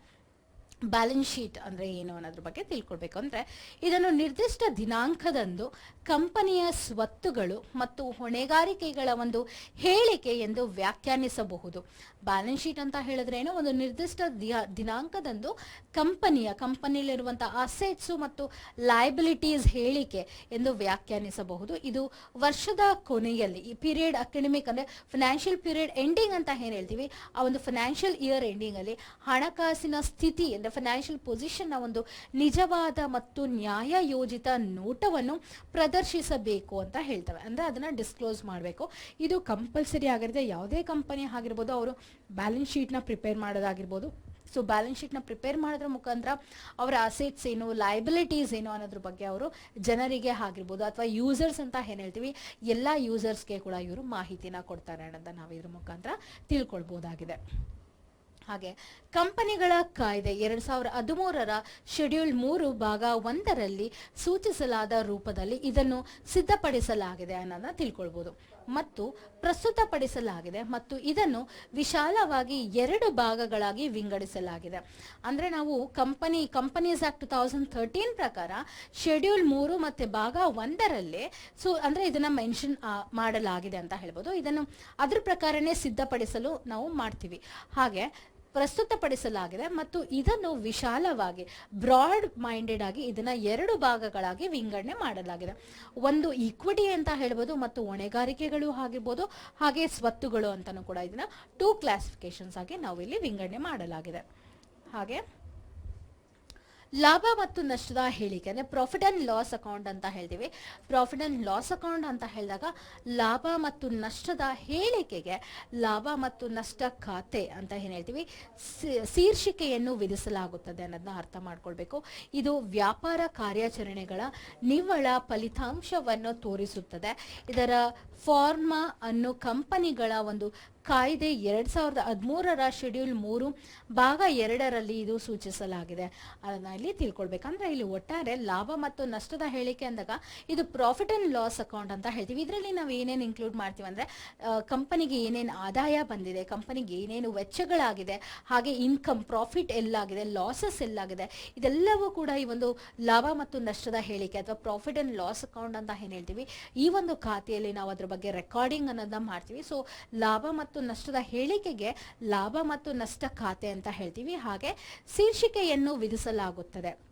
ಬ್ಯಾಲೆನ್ಸ್ ಶೀಟ್ ಅಂದರೆ ಏನು ಅನ್ನೋದ್ರ ಬಗ್ಗೆ ತಿಳ್ಕೊಳ್ಬೇಕು. ಅಂದರೆ ಇದನ್ನು ನಿರ್ದಿಷ್ಟ ದಿನಾಂಕದಂದು ಕಂಪನಿಯ ಸ್ವತ್ತುಗಳು ಮತ್ತು ಹೊಣೆಗಾರಿಕೆಗಳ ಒಂದು ಹೇಳಿಕೆ ಎಂದು ವ್ಯಾಖ್ಯಾನಿಸಬಹುದು. ಬ್ಯಾಲೆನ್ಸ್ ಶೀಟ್ ಅಂತ ಹೇಳಿದ್ರೇನು ಒಂದು ನಿರ್ದಿಷ್ಟ ದಿನಾಂಕದಂದು ಕಂಪನಿಯ ಕಂಪನಿಯಲ್ಲಿರುವಂಥ ಅಸೆಟ್ಸು ಮತ್ತು ಲಯಬಿಲಿಟೀಸ್ ಹೇಳಿಕೆ ಎಂದು ವ್ಯಾಖ್ಯಾನಿಸಬಹುದು. ಇದು ವರ್ಷದ ಕೊನೆಯಲ್ಲಿ, ಈ ಪೀರಿಯಡ್ ಅಕಾಡೆಮಿಕ್ ಅಂದರೆ ಫಿನಾನ್ಷಿಯಲ್ ಪೀರಿಯಡ್ ಎಂಡಿಂಗ್ ಅಂತ ಏನು ಹೇಳ್ತೀವಿ? ಆ ಒಂದು ಫಿನಾನ್ಷಿಯಲ್ ಇಯರ್ ಎಂಡಿಂಗಲ್ಲಿ ಹಣಕಾಸಿನ ಸ್ಥಿತಿ ಅಂದ್ರೆ ಫೈನಾನ್ಷಿಯಲ್ ಪೊಸಿಷನ್ನ ಒಂದು ನಿಜವಾದ ಮತ್ತು ನ್ಯಾಯಯೋಜಿತ ನೋಟವನ್ನು ಪ್ರದರ್ಶಿಸಬೇಕು ಅಂತ ಹೇಳ್ತವೆ. ಅಂದ್ರೆ ಅದನ್ನ ಡಿಸ್ಕ್ಲೋಸ್ ಮಾಡಬೇಕು. ಇದು ಕಂಪಲ್ಸರಿ ಆಗಿರುತ್ತೆ. ಯಾವುದೇ ಕಂಪನಿ ಆಗಿರ್ಬೋದು, ಅವರು ಬ್ಯಾಲೆನ್ಸ್ ಶೀಟ್ನ ಪ್ರಿಪೇರ್ ಮಾಡೋದಾಗಿರ್ಬೋದು. ಸೊ ಬ್ಯಾಲೆನ್ಸ್ ಶೀಟ್ನ ಪ್ರಿಪೇರ್ ಮಾಡೋದ್ರ ಮುಖಾಂತರ ಅವರ ಅಸೆಟ್ಸ್ ಏನು ಲೈಬಿಲಿಟೀಸ್ ಏನು ಅನ್ನೋದ್ರ ಬಗ್ಗೆ ಅವರು ಜನರಿಗೆ ಆಗಿರ್ಬೋದು, ಅಥವಾ ಯೂಸರ್ಸ್ ಅಂತ ಏನು ಹೇಳ್ತೀವಿ, ಎಲ್ಲ ಯೂಸರ್ಸ್ಗೆ ಕೂಡ ಇವರು ಮಾಹಿತಿನ ಕೊಡ್ತಾರೆ ಅನ್ನೋದನ್ನ ನಾವು ಇದ್ರ ಮುಖಾಂತರ ತಿಳ್ಕೊಳ್ಬೋದಾಗಿದೆ. ಹಾಗೆ ಕಂಪನಿಗಳ ಕಾಯ್ದೆ ಎರಡ್ ಸಾವಿರ ಹದಿಮೂರರ ಶೆಡ್ಯೂಲ್ ಮೂರು ಭಾಗ ಒಂದರಲ್ಲಿ ಸೂಚಿಸಲಾದ ರೂಪದಲ್ಲಿ ಇದನ್ನು ಸಿದ್ಧಪಡಿಸಲಾಗಿದೆ ಅನ್ನೋದನ್ನ ತಿಳ್ಕೊಳ್ಬೋದು. ಮತ್ತು ಪ್ರಸ್ತುತಪಡಿಸಲಾಗಿದೆ ಮತ್ತು ಇದನ್ನು ವಿಶಾಲವಾಗಿ ಎರಡು ಭಾಗಗಳಾಗಿ ವಿಂಗಡಿಸಲಾಗಿದೆ. ಅಂದ್ರೆ ನಾವು company companies act two thousand thirteen ಪ್ರಕಾರ ಶೆಡ್ಯೂಲ್ ಮೂರು ಮತ್ತೆ ಭಾಗ ಒಂದರಲ್ಲಿ ಸೊ, ಅಂದ್ರೆ ಇದನ್ನ ಮೆನ್ಷನ್ ಮಾಡಲಾಗಿದೆ ಅಂತ ಹೇಳ್ಬೋದು. ಇದನ್ನು ಅದ್ರ ಪ್ರಕಾರನೇ ಸಿದ್ಧಪಡಿಸಲು ನಾವು ಮಾಡ್ತೀವಿ. ಹಾಗೆ ಪ್ರಸ್ತುತಪಡಿಸಲಾಗಿದೆ ಮತ್ತು ಇದನ್ನು ವಿಶಾಲವಾಗಿ ಬ್ರಾಡ್ ಮೈಂಡೆಡ್ ಆಗಿ ಇದನ್ನ ಎರಡು ಭಾಗಗಳಾಗಿ ವಿಂಗಡಣೆ ಮಾಡಲಾಗಿದೆ. ಒಂದು ಈಕ್ವಿಟಿ ಅಂತ ಹೇಳ್ಬೋದು ಮತ್ತು ಹೊಣೆಗಾರಿಕೆಗಳು ಆಗಿರ್ಬೋದು, ಹಾಗೆ ಸ್ವತ್ತುಗಳು ಅಂತಾನೂ ಕೂಡ ಇದನ್ನ ಟೂ ಕ್ಲಾಸಿಫಿಕೇಶನ್ಸ್ ಆಗಿ ನಾವು ಇಲ್ಲಿ ವಿಂಗಡಣೆ ಮಾಡಲಾಗಿದೆ. ಹಾಗೆ ಲಾಭ ಮತ್ತು ನಷ್ಟದ ಹೇಳಿಕೆ, ಅಂದರೆ ಪ್ರಾಫಿಟ್ ಆ್ಯಂಡ್ ಲಾಸ್ ಅಕೌಂಟ್ ಅಂತ ಹೇಳ್ತೀವಿ. ಪ್ರಾಫಿಟ್ ಆ್ಯಂಡ್ ಲಾಸ್ ಅಕೌಂಟ್ ಅಂತ ಹೇಳಿದಾಗ ಲಾಭ ಮತ್ತು ನಷ್ಟದ ಹೇಳಿಕೆಗೆ ಲಾಭ ಮತ್ತು ನಷ್ಟ ಖಾತೆ ಅಂತ ಏನು ಹೇಳ್ತೀವಿ ಶೀರ್ಷಿಕೆಯನ್ನು ವಿಧಿಸಲಾಗುತ್ತದೆ ಅನ್ನೋದನ್ನ ಅರ್ಥ ಮಾಡ್ಕೊಳ್ಬೇಕು. ಇದು ವ್ಯಾಪಾರ ಕಾರ್ಯಾಚರಣೆಗಳ ನಿವ್ವಳ ಫಲಿತಾಂಶವನ್ನು ತೋರಿಸುತ್ತದೆ. ಇದರ ಫಾರ್ಮಾ ಅನ್ನು ಕಂಪನಿಗಳ ಒಂದು ಕಾಯ್ದೆ ಎರಡ್ ಸಾವಿರದ ಹದಿಮೂರರ ಶೆಡ್ಯೂಲ್ ಮೂರು, ಭಾಗ ಎರಡರಲ್ಲಿ ಇದು ಸೂಚಿಸಲಾಗಿದೆ. ಅದನ್ನ ಇಲ್ಲಿ ತಿಳ್ಕೊಳ್ಬೇಕಂದ್ರೆ ಇಲ್ಲಿ ಒಟ್ಟಾರೆ ಲಾಭ ಮತ್ತು ನಷ್ಟದ ಹೇಳಿಕೆ ಅಂದಾಗ ಇದು ಪ್ರಾಫಿಟ್ ಅಂಡ್ ಲಾಸ್ ಅಕೌಂಟ್ ಅಂತ ಹೇಳ್ತೀವಿ. ಇದರಲ್ಲಿ ನಾವು ಏನೇನು ಇನ್ಕ್ಲೂಡ್ ಮಾಡ್ತೀವಿ ಅಂದ್ರೆ ಕಂಪನಿಗೆ ಏನೇನು ಆದಾಯ ಬಂದಿದೆ ಕಂಪನಿಗೆ ಏನೇನು ವೆಚ್ಚಗಳಾಗಿದೆ, ಹಾಗೆ ಇನ್ಕಮ್ ಪ್ರಾಫಿಟ್ ಎಲ್ಲಾಗಿದೆ ಲಾಸಸ್ ಎಲ್ಲಾಗಿದೆ, ಇದೆಲ್ಲವೂ ಕೂಡ ಈ ಒಂದು ಲಾಭ ಮತ್ತು ನಷ್ಟದ ಹೇಳಿಕೆ ಅಥವಾ ಪ್ರಾಫಿಟ್ ಅಂಡ್ ಲಾಸ್ ಅಕೌಂಟ್ ಅಂತ ಏನ್ ಹೇಳ್ತೀವಿ. ಈ ಒಂದು ಖಾತೆಯಲ್ಲಿ ನಾವು ಅದ್ರ ಬಗ್ಗೆ ರೆಕಾರ್ಡಿಂಗ್ ಅನ್ನೋದನ್ನ ಮಾಡ್ತೀವಿ. ಸೊ ಲಾಭ ಮತ್ತು ನಷ್ಟದ ಹೇಳಿಕೆಗೆ ಲಾಭ ಮತ್ತು ನಷ್ಟ ಖಾತೆ ಅಂತ ಹೇಳ್ತೀವಿ. ಹಾಗೆ ಶೀರ್ಷಿಕೆಯನ್ನು ವಿಧಿಸಲಾಗುತ್ತದೆ.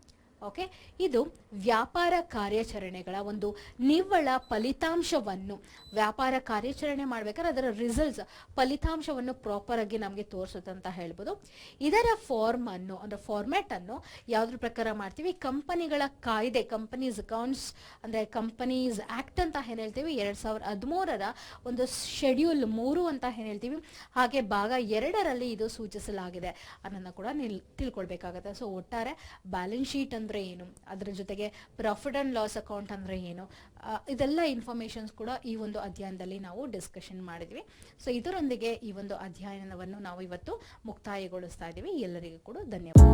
ಓಕೆ? ಇದು ವ್ಯಾಪಾರ ಕಾರ್ಯಾಚರಣೆಗಳ ಒಂದು ನಿವ್ವಳ ಫಲಿತಾಂಶವನ್ನು ವ್ಯಾಪಾರ ಕಾರ್ಯಾಚರಣೆ ಮಾಡ್ಬೇಕಾದ್ರೆ ಅದರ ರಿಸಲ್ಟ್ಸ್ ಫಲಿತಾಂಶವನ್ನು ಪ್ರಾಪರ್ ಆಗಿ ನಮಗೆ ತೋರಿಸುತ್ತೆ ಅಂತ ಹೇಳ್ಬೋದು. ಇದರ ಫಾರ್ಮ್ ಅನ್ನು, ಅಂದ್ರೆ ಫಾರ್ಮ್ಯಾಟ್ ಅನ್ನು ಯಾವ್ದ್ರ ಪ್ರಕಾರ ಮಾಡ್ತೀವಿ? ಕಂಪನಿಗಳ ಕಾಯ್ದೆ ಕಂಪನೀಸ್ ಅಕೌಂಟ್ಸ್ ಅಂದ್ರೆ ಕಂಪನೀಸ್ ಆಕ್ಟ್ ಅಂತ ಏನ್ ಹೇಳ್ತೀವಿ? ಎರಡ್ ಸಾವಿರದ ಹದಿಮೂರರ ಒಂದು ಶೆಡ್ಯೂಲ್ ಮೂರು ಅಂತ ಏನ್ ಹೇಳ್ತೀವಿ? ಹಾಗೆ ಭಾಗ ಎರಡರಲ್ಲಿ ಇದು ಸೂಚಿಸಲಾಗಿದೆ ಅನ್ನೋದನ್ನ ಕೂಡ ನಿಲ್, ತಿಳ್ಕೊಳ್ಬೇಕಾಗತ್ತೆ. ಸೊ ಒಟ್ಟಾರೆ ಬ್ಯಾಲೆನ್ಸ್ ಶೀಟ್ ಅಂದ್ರೆ ಏನು? ಅದರ ಜೊತೆಗೆ ಪ್ರಾಫಿಟ್ ಅಂಡ್ ಲಾಸ್ ಅಕೌಂಟ್ ಅಂದ್ರೆ ಏನು? ಇದೆಲ್ಲ ಇನ್ಫಾರ್ಮೇಷನ್ಸ್ ಕೂಡ ಈ ಒಂದು ಅಧ್ಯಯನದಲ್ಲಿ ನಾವು ಡಿಸ್ಕಷನ್ ಮಾಡಿದ್ವಿ. ಸೊ ಇದರೊಂದಿಗೆ ಈ ಒಂದು ಅಧ್ಯಯನವನ್ನು ನಾವು ಇವತ್ತು ಮುಕ್ತಾಯಗೊಳಿಸ್ತಾ ಇದ್ದೀವಿ ಎಲ್ಲರಿಗೂ ಕೂಡ ಧನ್ಯವಾದ.